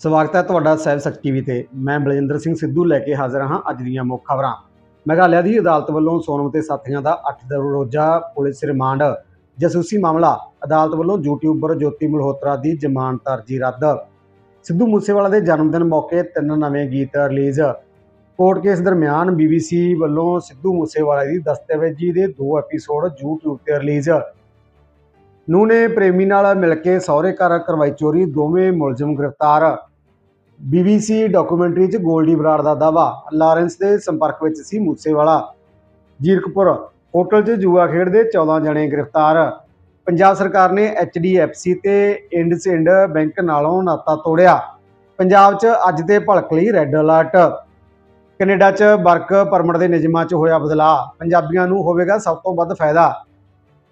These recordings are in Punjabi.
ਸਵਾਗਤ ਹੈ ਤੁਹਾਡਾ ਸਹਿਬ ਸਕ ਟੀਵੀ ਤੇ। ਮੈਂ ਬਲਜਿੰਦਰ ਸਿੰਘ ਸਿੱਧੂ ਲੈ ਕੇ ਹਾਜ਼ਰ ਹਾਂ ਅੱਜ ਦੀਆਂ ਮੁੱਖ ਖਬਰਾਂ। ਮੇਘਾਲਿਆ ਦੀ ਅਦਾਲਤ ਵੱਲੋਂ ਸੋਨਮ ਤੇ ਸਾਥੀਆਂ ਦਾ 8 ਰੋਜ਼ਾ ਪੁਲਿਸ ਰਿਮਾਂਡ। ਜਸੂਸੀ ਮਾਮਲਾ, ਅਦਾਲਤ ਵੱਲੋਂ ਯੂਟਿਊਬਰ ਜੋਤੀ ਮਲਹੋਤਰਾ ਦੀ ਜ਼ਮਾਨਤ ਅਰਜ਼ੀ ਰੱਦ। ਸਿੱਧੂ ਮੂਸੇਵਾਲਾ ਦੇ ਜਨਮ ਦਿਨ ਮੌਕੇ ਤਿੰਨ ਨਵੇਂ ਗੀਤ ਰਿਲੀਜ਼। ਕੋਰਟ ਕੇਸ ਦਰਮਿਆਨ BBC ਵੱਲੋਂ ਸਿੱਧੂ ਮੂਸੇਵਾਲਾ ਦੀ ਦਸਤਾਵੇਜ਼ੀ ਦੇ ਦੋ ਐਪੀਸੋਡ YouTube ਤੇ ਰਿਲੀਜ਼। ਨੂੰ ਨੇ ਪ੍ਰੇਮੀ ਨਾਲ ਮਿਲ ਕੇ ਸਹੁਰੇ ਘਰ ਕਰਵਾਈ ਚੋਰੀ, ਦੋਵੇਂ ਮੁਲਜ਼ਮ ਗ੍ਰਿਫਤਾਰ। BBC ਡਾਕੂਮੈਂਟਰੀ 'ਚ ਗੋਲਡੀ ਬਰਾੜ ਦਾ ਦਾਵਾ ਲਾਰੈਂਸ ਦੇ ਸੰਪਰਕ ਵਿੱਚ ਸੀ ਮੂਸੇਵਾਲਾ। ਜੀਰਕਪੁਰ ਹੋਟਲ 'ਚ ਜੂਆ ਖੇਡਦੇ 14 ਜਣੇ ਗ੍ਰਿਫਤਾਰ। ਪੰਜਾਬ ਸਰਕਾਰ ਨੇ HDFC ਤੇ ਇੰਡਸਇੰਡ ਬੈਂਕ ਨਾਲੋਂ ਨਾਤਾ ਤੋੜਿਆ। ਪੰਜਾਬ 'ਚ ਅੱਜ ਦੇ ਭਲਕ ਲਈ ਰੈੱਡ ਅਲਰਟ ਕੈਨੇਡਾ 'ਚ ਵਰਕ ਪਰਮਿਟ ਦੇ ਨਿਯਮਾਂ 'ਚ ਹੋਇਆ ਬਦਲਾਅ। ਪੰਜਾਬੀਆਂ ਨੂੰ ਹੋਵੇਗਾ ਸਭ ਤੋਂ ਵੱਧ ਫਾਇਦਾ।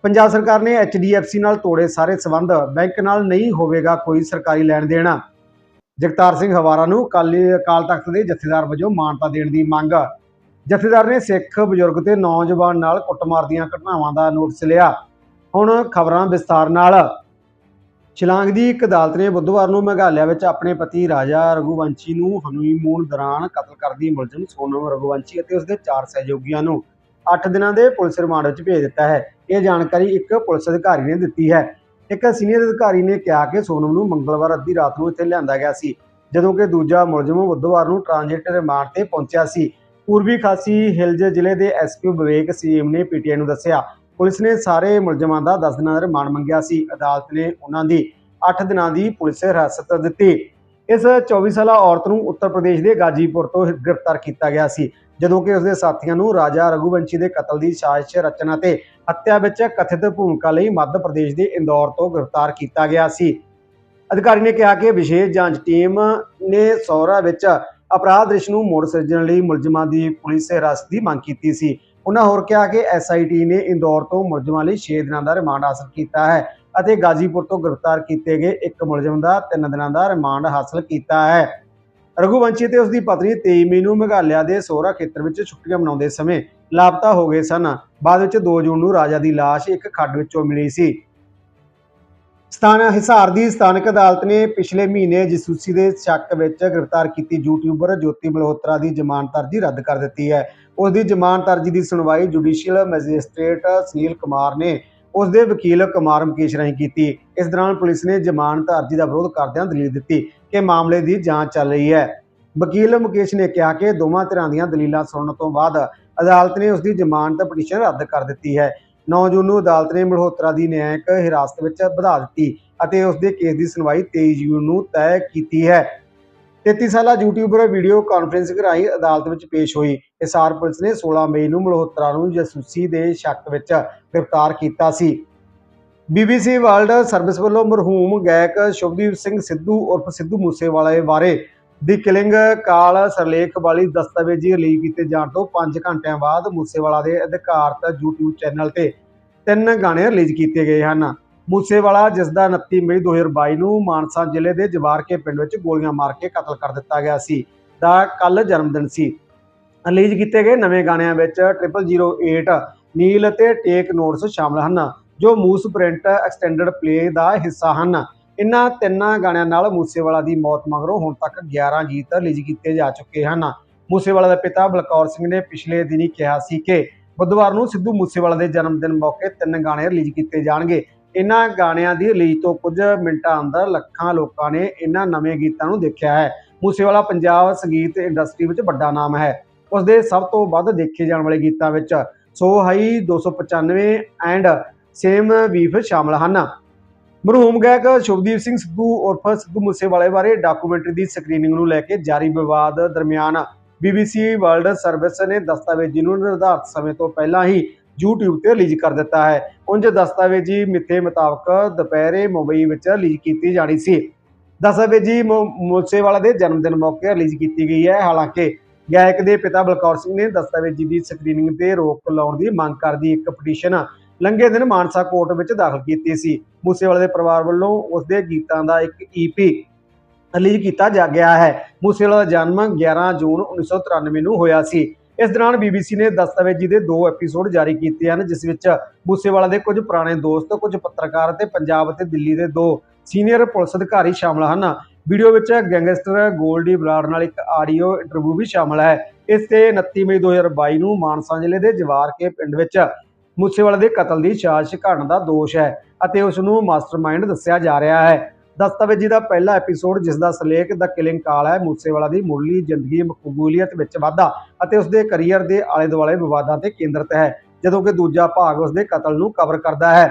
ਪੰਜਾਬ ਸਰਕਾਰ ਨੇ HDFC ਨਾਲ ਤੋੜੇ ਸਾਰੇ ਸਬੰਧ। ਬੈਂਕ ਨਾਲ ਨਹੀਂ ਹੋਵੇਗਾ ਕੋਈ ਸਰਕਾਰੀ ਲੈਣ ਦੇਣ। ਜਗਤਾਰ ਸਿੰਘ ਹਵਾਰਾ ਨੂੰ ਅਕਾਲੀ ਅਕਾਲ ਤਖਤ ਦੇ ਜਥੇਦਾਰ ਵਜੋਂ ਮਾਨਤਾ ਦੇਣ ਦੀ ਮੰਗ। ਜਥੇਦਾਰ ਨੇ ਸਿੱਖ ਬਜ਼ੁਰਗ ਤੇ ਨੌਜਵਾਨ ਨਾਲ ਕੁੱਟਮਾਰ ਦੀਆਂ ਘਟਨਾਵਾਂ ਦਾ ਨੋਟਿਸ ਲਿਆ। ਹੁਣ ਖਬਰਾਂ ਵਿਸਥਾਰ ਨਾਲ। ਸ਼ਿਲਾਂਗ ਦੀ ਇੱਕ ਅਦਾਲਤ ਨੇ ਬੁੱਧਵਾਰ ਨੂੰ ਮੇਘਾਲਿਆ ਵਿੱਚ ਆਪਣੇ ਪਤੀ ਰਾਜਾ ਰਘੁਵੰਸ਼ੀ ਨੂੰ ਹਨੀਮੂਨ ਦੌਰਾਨ ਕਤਲ ਕਰਦੀ ਮੁਲਜ਼ਮ ਸੋਨਮ ਰਘੁਵੰਸ਼ੀ ਅਤੇ ਉਸਦੇ ਚਾਰ ਸਹਿਯੋਗੀਆਂ ਨੂੰ 8 ਦਿਨਾਂ ਦੇ ਪੁਲਿਸ ਰਿਮਾਂਡ ਵਿੱਚ ਭੇਜ ਦਿੱਤਾ ਹੈ। ਇਹ ਜਾਣਕਾਰੀ ਇੱਕ ਪੁਲਿਸ ਅਧਿਕਾਰੀ ਨੇ ਦਿੱਤੀ ਹੈ। ਇੱਕ ਸੀਨੀਅਰ ਅਧਿਕਾਰੀ ਨੇ ਕਿਹਾ ਕਿ ਸੋਨਮ ਨੂੰ ਮੰਗਲਵਾਰ ਅੱਧੀ ਰਾਤ ਨੂੰ ਇੱਥੇ ਲਿਆਂਦਾ ਗਿਆ ਸੀ, ਜਦੋਂ ਕਿ ਦੂਜਾ ਮੁਲਜ਼ਮ ਬੁੱਧਵਾਰ ਨੂੰ ਟ੍ਰਾਂਜ਼ਿਟ ਰਿਮਾਂਡ ਤੇ ਪਹੁੰਚਿਆ ਸੀ। ਪੂਰਬੀ ਖਾਸੀ ਹਿਲਜ਼ ਜ਼ਿਲ੍ਹੇ ਦੇ ਐਸਪੀ ਵਿਵੇਕ ਸੀਮ ਨੇ ਪੀਟੀਆਈ ਨੂੰ ਦੱਸਿਆ, ਪੁਲਿਸ ਨੇ ਸਾਰੇ ਮੁਲਜ਼ਮਾਂ ਦਾ 10 ਦਿਨਾਂ ਦਾ ਰਿਮਾਂਡ ਮੰਗਿਆ ਸੀ। ਅਦਾਲਤ ਨੇ ਉਹਨਾਂ ਦੀ 8 ਦਿਨਾਂ ਦੀ ਪੁਲਿਸ ਹਿਰਾਸਤ ਦਿੱਤੀ। ਇਸ 24 ਸਾਲਾ ਔਰਤ ਨੂੰ ਉੱਤਰ ਪ੍ਰਦੇਸ਼ ਦੇ ਗਾਜੀਪੁਰ ਤੋਂ ਗ੍ਰਿਫਤਾਰ ਕੀਤਾ ਗਿਆ ਸੀ। ਜਦੋਂ ਕਿ ਉਸਦੇ ਸਾਥੀਆਂ ਨੂੰ ਰਾਜਾ ਰਘੁਵੰਸ਼ੀ ਦੇ ਕਤਲ ਦੀ ਸਾਜ਼ਿਸ਼ ਰਚਨਾ ਤੇ ਹੱਤਿਆ ਵਿੱਚ ਕਥਿਤ ਭੂਮਿਕਾ ਲਈ ਮੱਧ ਪ੍ਰਦੇਸ਼ ਦੇ ਇੰਦੌਰ ਤੋਂ ਗ੍ਰਿਫਤਾਰ ਕੀਤਾ ਗਿਆ ਸੀ। ਅਧਿਕਾਰੀ ਨੇ ਕਿਹਾ ਕਿ ਵਿਸ਼ੇਸ਼ ਜਾਂਚ ਟੀਮ ਨੇ ਸੌਰਾ ਵਿੱਚ ਅਪਰਾਧ ਦ੍ਰਿਸ਼ ਨੂੰ ਮੋੜ ਸਿਰਜਣ ਲਈ ਮੁਲਜ਼ਮਾਂ ਦੀ ਪੁਲਿਸ ਹਿਰਾਸਤ ਦੀ ਮੰਗ ਕੀਤੀ ਸੀ। ਉਹਨਾਂ ਹੋਰ ਕਿਹਾ ਕਿ ਐਸਆਈਟੀ ਨੇ ਇੰਦੌਰ ਤੋਂ ਮੁਲਜ਼ਮਾਂ ਲਈ 6 ਦਿਨਾਂ ਦਾ ਰਿਮਾਂਡ ਹਾਸਲ ਕੀਤਾ ਹੈ ਅਤੇ ਗਾਜ਼ੀਪੁਰ ਤੋਂ ਗ੍ਰਿਫਤਾਰ ਕੀਤੇ ਗਏ ਇੱਕ ਮੁਲਜ਼ਮ ਦਾ 3 ਦਿਨਾਂ ਦਾ ਰਿਮਾਂਡ ਹਾਸਲ ਕੀਤਾ ਹੈ। ਰਘੁਵੰਸ਼ੀ ਤੇ ਉਸ ਦੀ ਪਤਨੀ 23 ਮਈ ਨੂੰ ਮੇਘਾਲਿਆ ਦੇ ਸੋਹਰਾ ਖੇਤਰ ਵਿੱਚ ਛੁੱਟੀਆਂ ਮਨਾਉਂਦੇ ਸਮੇਂ ਲਾਪਤਾ ਹੋ ਗਏ ਸਨ। ਬਾਅਦ ਵਿੱਚ 2 ਜੂਨ ਨੂੰ ਰਾਜਾ ਦੀ ਲਾਸ਼ ਇੱਕ ਖੱਡ ਵਿੱਚੋਂ ਮਿਲੀ ਸੀ। ਸਥਾਨ ਹਿਸਾਰ ਦੀ ਸਥਾਨਕ ਅਦਾਲਤ ਨੇ ਪਿਛਲੇ ਮਹੀਨੇ ਜਸੂਸੀ ਦੇ ਸ਼ੱਕ ਵਿੱਚ ਗ੍ਰਿਫਤਾਰ ਕੀਤੀ ਯੂਟਿਊਬਰ ਜੋਤੀ ਮਲਹੋਤਰਾ ਦੀ ਜ਼ਮਾਨਤ ਅਰਜ਼ੀ ਰੱਦ ਕਰ ਦਿੱਤੀ ਹੈ। ਉਸ ਦੀ ਜ਼ਮਾਨਤ ਅਰਜ਼ੀ ਦੀ ਸੁਣਵਾਈ ਜੁਡੀਸ਼ੀਅਲ ਮੈਜਿਸਟ੍ਰੇਟ ਸੁਨੀਲ ਕੁਮਾਰ ਨੇ ਉਸ ਦੇ ਵਕੀਲ ਕੁਮਾਰ ਮੁਕੇਸ਼ ਰਾਹੀਂ ਕੀਤੀ। ਇਸ ਦੌਰਾਨ ਪੁਲਿਸ ਨੇ ਜ਼ਮਾਨਤ ਅਰਜ਼ੀ ਦਾ ਵਿਰੋਧ ਕਰਦਿਆਂ ਦਲੀਲ ਦਿੱਤੀ। ਕਿ ਮਾਮਲੇ ਦੀ ਜਾਂਚ ਚੱਲ ਰਹੀ ਹੈ। ਵਕੀਲ ਮੁਕੇਸ਼ ਨੇ ਕਿਹਾ ਕਿ ਦੋਵਾਂ ਧਿਰਾਂ ਦੀਆਂ ਦਲੀਲਾਂ ਸੁਣਨ ਤੋਂ ਬਾਅਦ ਅਦਾਲਤ ਨੇ ਉਸ ਦੀ ਜ਼ਮਾਨਤ ਪਟੀਸ਼ਨ ਰੱਦ ਕਰ ਦਿੱਤੀ ਹੈ। 9 ਜੂਨ ਨੂੰ ਅਦਾਲਤ ਨੇ ਮਲਹੋਤਰਾ ਦੀ ਨਿਆਇਕ ਹਿਰਾਸਤ ਵਿੱਚ ਵਧਾ ਦਿੱਤੀ ਅਤੇ ਉਸ ਦੇ ਕੇਸ ਦੀ ਸੁਣਵਾਈ 23 ਜੂਨ ਨੂੰ ਤੈਅ ਕੀਤੀ ਹੈ। 33 ਸਾਲਾ ਯੂਟਿਊਬਰ ਵੀਡੀਓ ਕਾਨਫਰੰਸਿੰਗ ਰਾਹੀਂ ਅਦਾਲਤ ਵਿੱਚ ਪੇਸ਼ ਹੋਈ। ਹਿਸਾਰ ਪੁਲਿਸ ਨੇ 16 ਮਈ ਨੂੰ ਮਲਹੋਤਰਾ ਨੂੰ ਜਸੂਸੀ ਦੇ ਸ਼ੱਕ ਵਿੱਚ ਗ੍ਰਿਫਤਾਰ ਕੀਤਾ ਸੀ। BBC ਵਰਲਡ ਸਰਵਿਸ ਵੱਲੋਂ ਮਰਹੂਮ ਗਾਇਕ ਸ਼ੁਭਦੀਪ ਸਿੰਘ ਸਿੱਧੂ ਉਰਫ ਸਿੱਧੂ ਮੂਸੇਵਾਲੇ ਬਾਰੇ ਦੀ ਕਿਲਿੰਗ ਕਾਲ ਸਰਲੇਖ ਵਾਲੀ ਦਸਤਾਵੇਜ਼ੀ ਰਿਲੀਜ਼ ਕੀਤੇ ਜਾਣ ਤੋਂ 5 ਘੰਟਿਆਂ ਬਾਅਦ ਮੂਸੇਵਾਲਾ ਦੇ ਅਧਿਕਾਰਤ YouTube ਚੈਨਲ ਤੇ ਤਿੰਨ ਗਾਣੇ ਰਿਲੀਜ਼ ਕੀਤੇ ਗਏ ਹਨ। ਮੂਸੇਵਾਲਾ ਜਿਸ ਦਾ 29 ਮਈ 2022 ਨੂੰ ਮਾਨਸਾ ਜ਼ਿਲ੍ਹੇ ਦੇ ਜਵਾਰਕੇ ਪਿੰਡ ਵਿੱਚ ਗੋਲੀਆਂ ਮਾਰ ਕੇ ਕਤਲ ਕਰ ਦਿੱਤਾ ਗਿਆ ਸੀ, ਦਾ ਕੱਲ ਜਨਮ ਦਿਨ ਸੀ। ਰਿਲੀਜ਼ ਕੀਤੇ ਗਏ ਨਵੇਂ ਗਾਣਿਆਂ ਵਿੱਚ 0008 ਨੀਲ ਅਤੇ ਟੇਕ ਨੋਟਸ ਸ਼ਾਮਲ ਹਨ। ਜੋ ਮੂਸ ਪ੍ਰਿੰਟ ਐਕਸਟੈਂਡਡ ਪਲੇ ਦਾ ਹਿੱਸਾ ਹਨ। ਇਨ੍ਹਾਂ ਤਿੰਨਾਂ ਗਾਣਿਆਂ ਨਾਲ ਮੂਸੇਵਾਲਾ ਦੀ ਮੌਤ ਮਗਰੋਂ ਹੁਣ ਤੱਕ 11 ਗੀਤ ਰਿਲੀਜ਼ ਕੀਤੇ ਜਾ ਚੁੱਕੇ ਹਨ। ਮੂਸੇਵਾਲਾ ਦੇ ਪਿਤਾ ਬਲਕੌਰ ਸਿੰਘ ਨੇ ਪਿਛਲੇ ਦਿਨੀ ਕਿਹਾ ਸੀ ਕਿ ਬੁੱਧਵਾਰ ਨੂੰ ਸਿੱਧੂ ਮੂਸੇਵਾਲਾ ਦੇ ਜਨਮ ਦਿਨ ਮੌਕੇ ਤਿੰਨ ਗਾਣੇ ਰਿਲੀਜ਼ ਕੀਤੇ ਜਾਣਗੇ। ਇਨ੍ਹਾਂ ਗਾਣਿਆਂ ਦੀ ਰਿਲੀਜ਼ ਤੋਂ ਕੁਝ ਮਿੰਟਾਂ ਅੰਦਰ ਲੱਖਾਂ ਲੋਕਾਂ ਨੇ ਇਨ੍ਹਾਂ ਨਵੇਂ ਗੀਤਾਂ ਨੂੰ ਦੇਖਿਆ ਹੈ। ਮੂਸੇਵਾਲਾ ਪੰਜਾਬ ਸੰਗੀਤ ਇੰਡਸਟਰੀ ਵਿੱਚ ਵੱਡਾ ਨਾਮ ਹੈ। ਉਸ ਦੇ ਸਭ ਤੋਂ ਵੱਧ ਦੇਖੇ ਜਾਣ ਵਾਲੇ ਗੀਤਾਂ ਵਿੱਚ so high 295 and same beef ਸ਼ਾਮਲ ਹਨ। ਮਰਹੂਮ ਗਾਇਕ ਸ਼ੁਭਦੀਪ ਸਿੰਘ ਸਿੱਧੂ ਉਰਫ ਸਿੱਧੂ ਮੂਸੇਵਾਲੇ ਬਾਰੇ ਡਾਕੂਮੈਂਟਰੀ ਦੀ ਸਕਰੀਨਿੰਗ ਨੂੰ ਲੈ ਕੇ ਜਾਰੀ ਵਿਵਾਦ ਦਰਮਿਆਨ BBC ਵਰਲਡ ਸਰਵਿਸ ਨੇ ਦਸਤਾਵੇਜ਼ੀ ਨੂੰ ਨਿਰਧਾਰਤ ਸਮੇਂ ਤੋਂ ਪਹਿਲਾਂ ਹੀ YouTube ਤੇ ਰਿਲੀਜ਼ ਕਰ ਦਿੱਤਾ ਹੈ। ਉਂਝ ਦਸਤਾਵੇਜ਼ੀ ਮਿੱਥੇ ਮੁਤਾਬਕ ਦੁਪਹਿਰੇ ਮੁੰਬਈ ਵਿੱਚ ਰਿਲੀਜ਼ ਕੀਤੀ ਜਾਣੀ ਸੀ। ਦਸਤਾਵੇਜ਼ੀ ਮੂ- ਮੂਸੇਵਾਲਾ ਦੇ ਜਨਮ ਦਿਨ ਮੌਕੇ ਰਿਲੀਜ਼ ਕੀਤੀ ਗਈ ਹੈ। ਹਾਲਾਂਕਿ ਗਾਇਕ ਦੇ ਪਿਤਾ ਬਲਕੌਰ ਸਿੰਘ ਨੇ ਦਸਤਾਵੇਜ਼ੀ ਦੀ ਸਕਰੀਨਿੰਗ ਤੇ ਰੋਕ ਲਾਉਣ ਦੀ ਮੰਗ ਕਰਦੀ ਇੱਕ ਪਟੀਸ਼ਨ ਲੰਘੇ ਦਿਨ ਮਾਨਸਾ ਕੋਰਟ ਵਿੱਚ ਦਾਖਲ ਕੀਤੀ ਸੀ। ਮੂਸੇਵਾਲੇ ਦੇ ਪਰਿਵਾਰ ਵੱਲੋਂ ਉਸ ਦੇ ਗੀਤਾਂ ਦਾ ਇੱਕ ਈਪੀ ਰਿਲੀਜ਼ ਕੀਤਾ ਜਾ ਗਿਆ ਹੈ। ਮੂਸੇਵਾਲਾ ਦਾ ਜਨਮ 11 ਜੂਨ 1993 ਨੂੰ ਹੋਇਆ ਸੀ। ਇਸ ਦੌਰਾਨ BBC ਨੇ ਦਸਤਾਵੇਜ਼ੀ ਦੇ ਦੋ ਐਪੀਸੋਡ ਜਾਰੀ ਕੀਤੇ ਹਨ, ਜਿਸ ਵਿੱਚ ਮੂਸੇਵਾਲਾ ਦੇ ਕੁਝ ਪੁਰਾਣੇ ਦੋਸਤ, ਕੁਝ ਪੱਤਰਕਾਰ ਅਤੇ ਪੰਜਾਬ ਅਤੇ ਦਿੱਲੀ ਦੇ ਦੋ ਸੀਨੀਅਰ ਪੁਲਿਸ ਅਧਿਕਾਰੀ ਸ਼ਾਮਲ ਹਨ। ਵੀਡੀਓ ਵਿੱਚ ਗੈਂਗਸਟਰ ਗੋਲਡੀ ਬਰਾੜ ਨਾਲ ਇੱਕ ਆਡੀਓ ਇੰਟਰਵਿਊ ਵੀ ਸ਼ਾਮਲ ਹੈ। ਇਸ ਤੇ 29 ਮਈ 2022 ਨੂੰ ਮਾਨਸਾ ਜ਼ਿਲ੍ਹੇ ਦੇ ਜਵਾਰ ਕੇ ਪਿੰਡ ਵਿੱਚ ਮੂਸੇਵਾਲੇ ਦੇ ਕਤਲ ਦੀ ਸਾਜ਼ਿਸ਼ ਘੜਨ ਦਾ ਦੋਸ਼ ਹੈ ਅਤੇ ਉਸ ਨੂੰ ਮਾਸਟਰਮਾਈਂਡ ਦੱਸਿਆ ਜਾ ਰਿਹਾ ਹੈ। ਦਸਤਾਵੇਜ਼ੀ ਦਾ ਪਹਿਲਾ ਐਪੀਸੋਡ ਜਿਸ ਦਾ ਸਿਰਲੇਖ ਦਾ ਕਿਲਿੰਗ ਕਾਲ ਹੈ, ਮੂਸੇਵਾਲਾ ਦੀ ਮੁੱਢਲੀ ਜ਼ਿੰਦਗੀ ਮਕਬੂਲੀਅਤ ਵਿੱਚ ਵਾਧਾ ਅਤੇ ਉਸ ਦੇ ਕੈਰੀਅਰ ਦੇ ਆਲੇ ਦੁਆਲੇ ਵਿਵਾਦਾਂ ਤੇ ਕੇਂਦਰਿਤ ਹੈ, ਜਦੋਂ ਕਿ ਦੂਜਾ ਭਾਗ ਉਸ ਦੇ ਕਤਲ ਨੂੰ ਕਵਰ ਕਰਦਾ ਹੈ।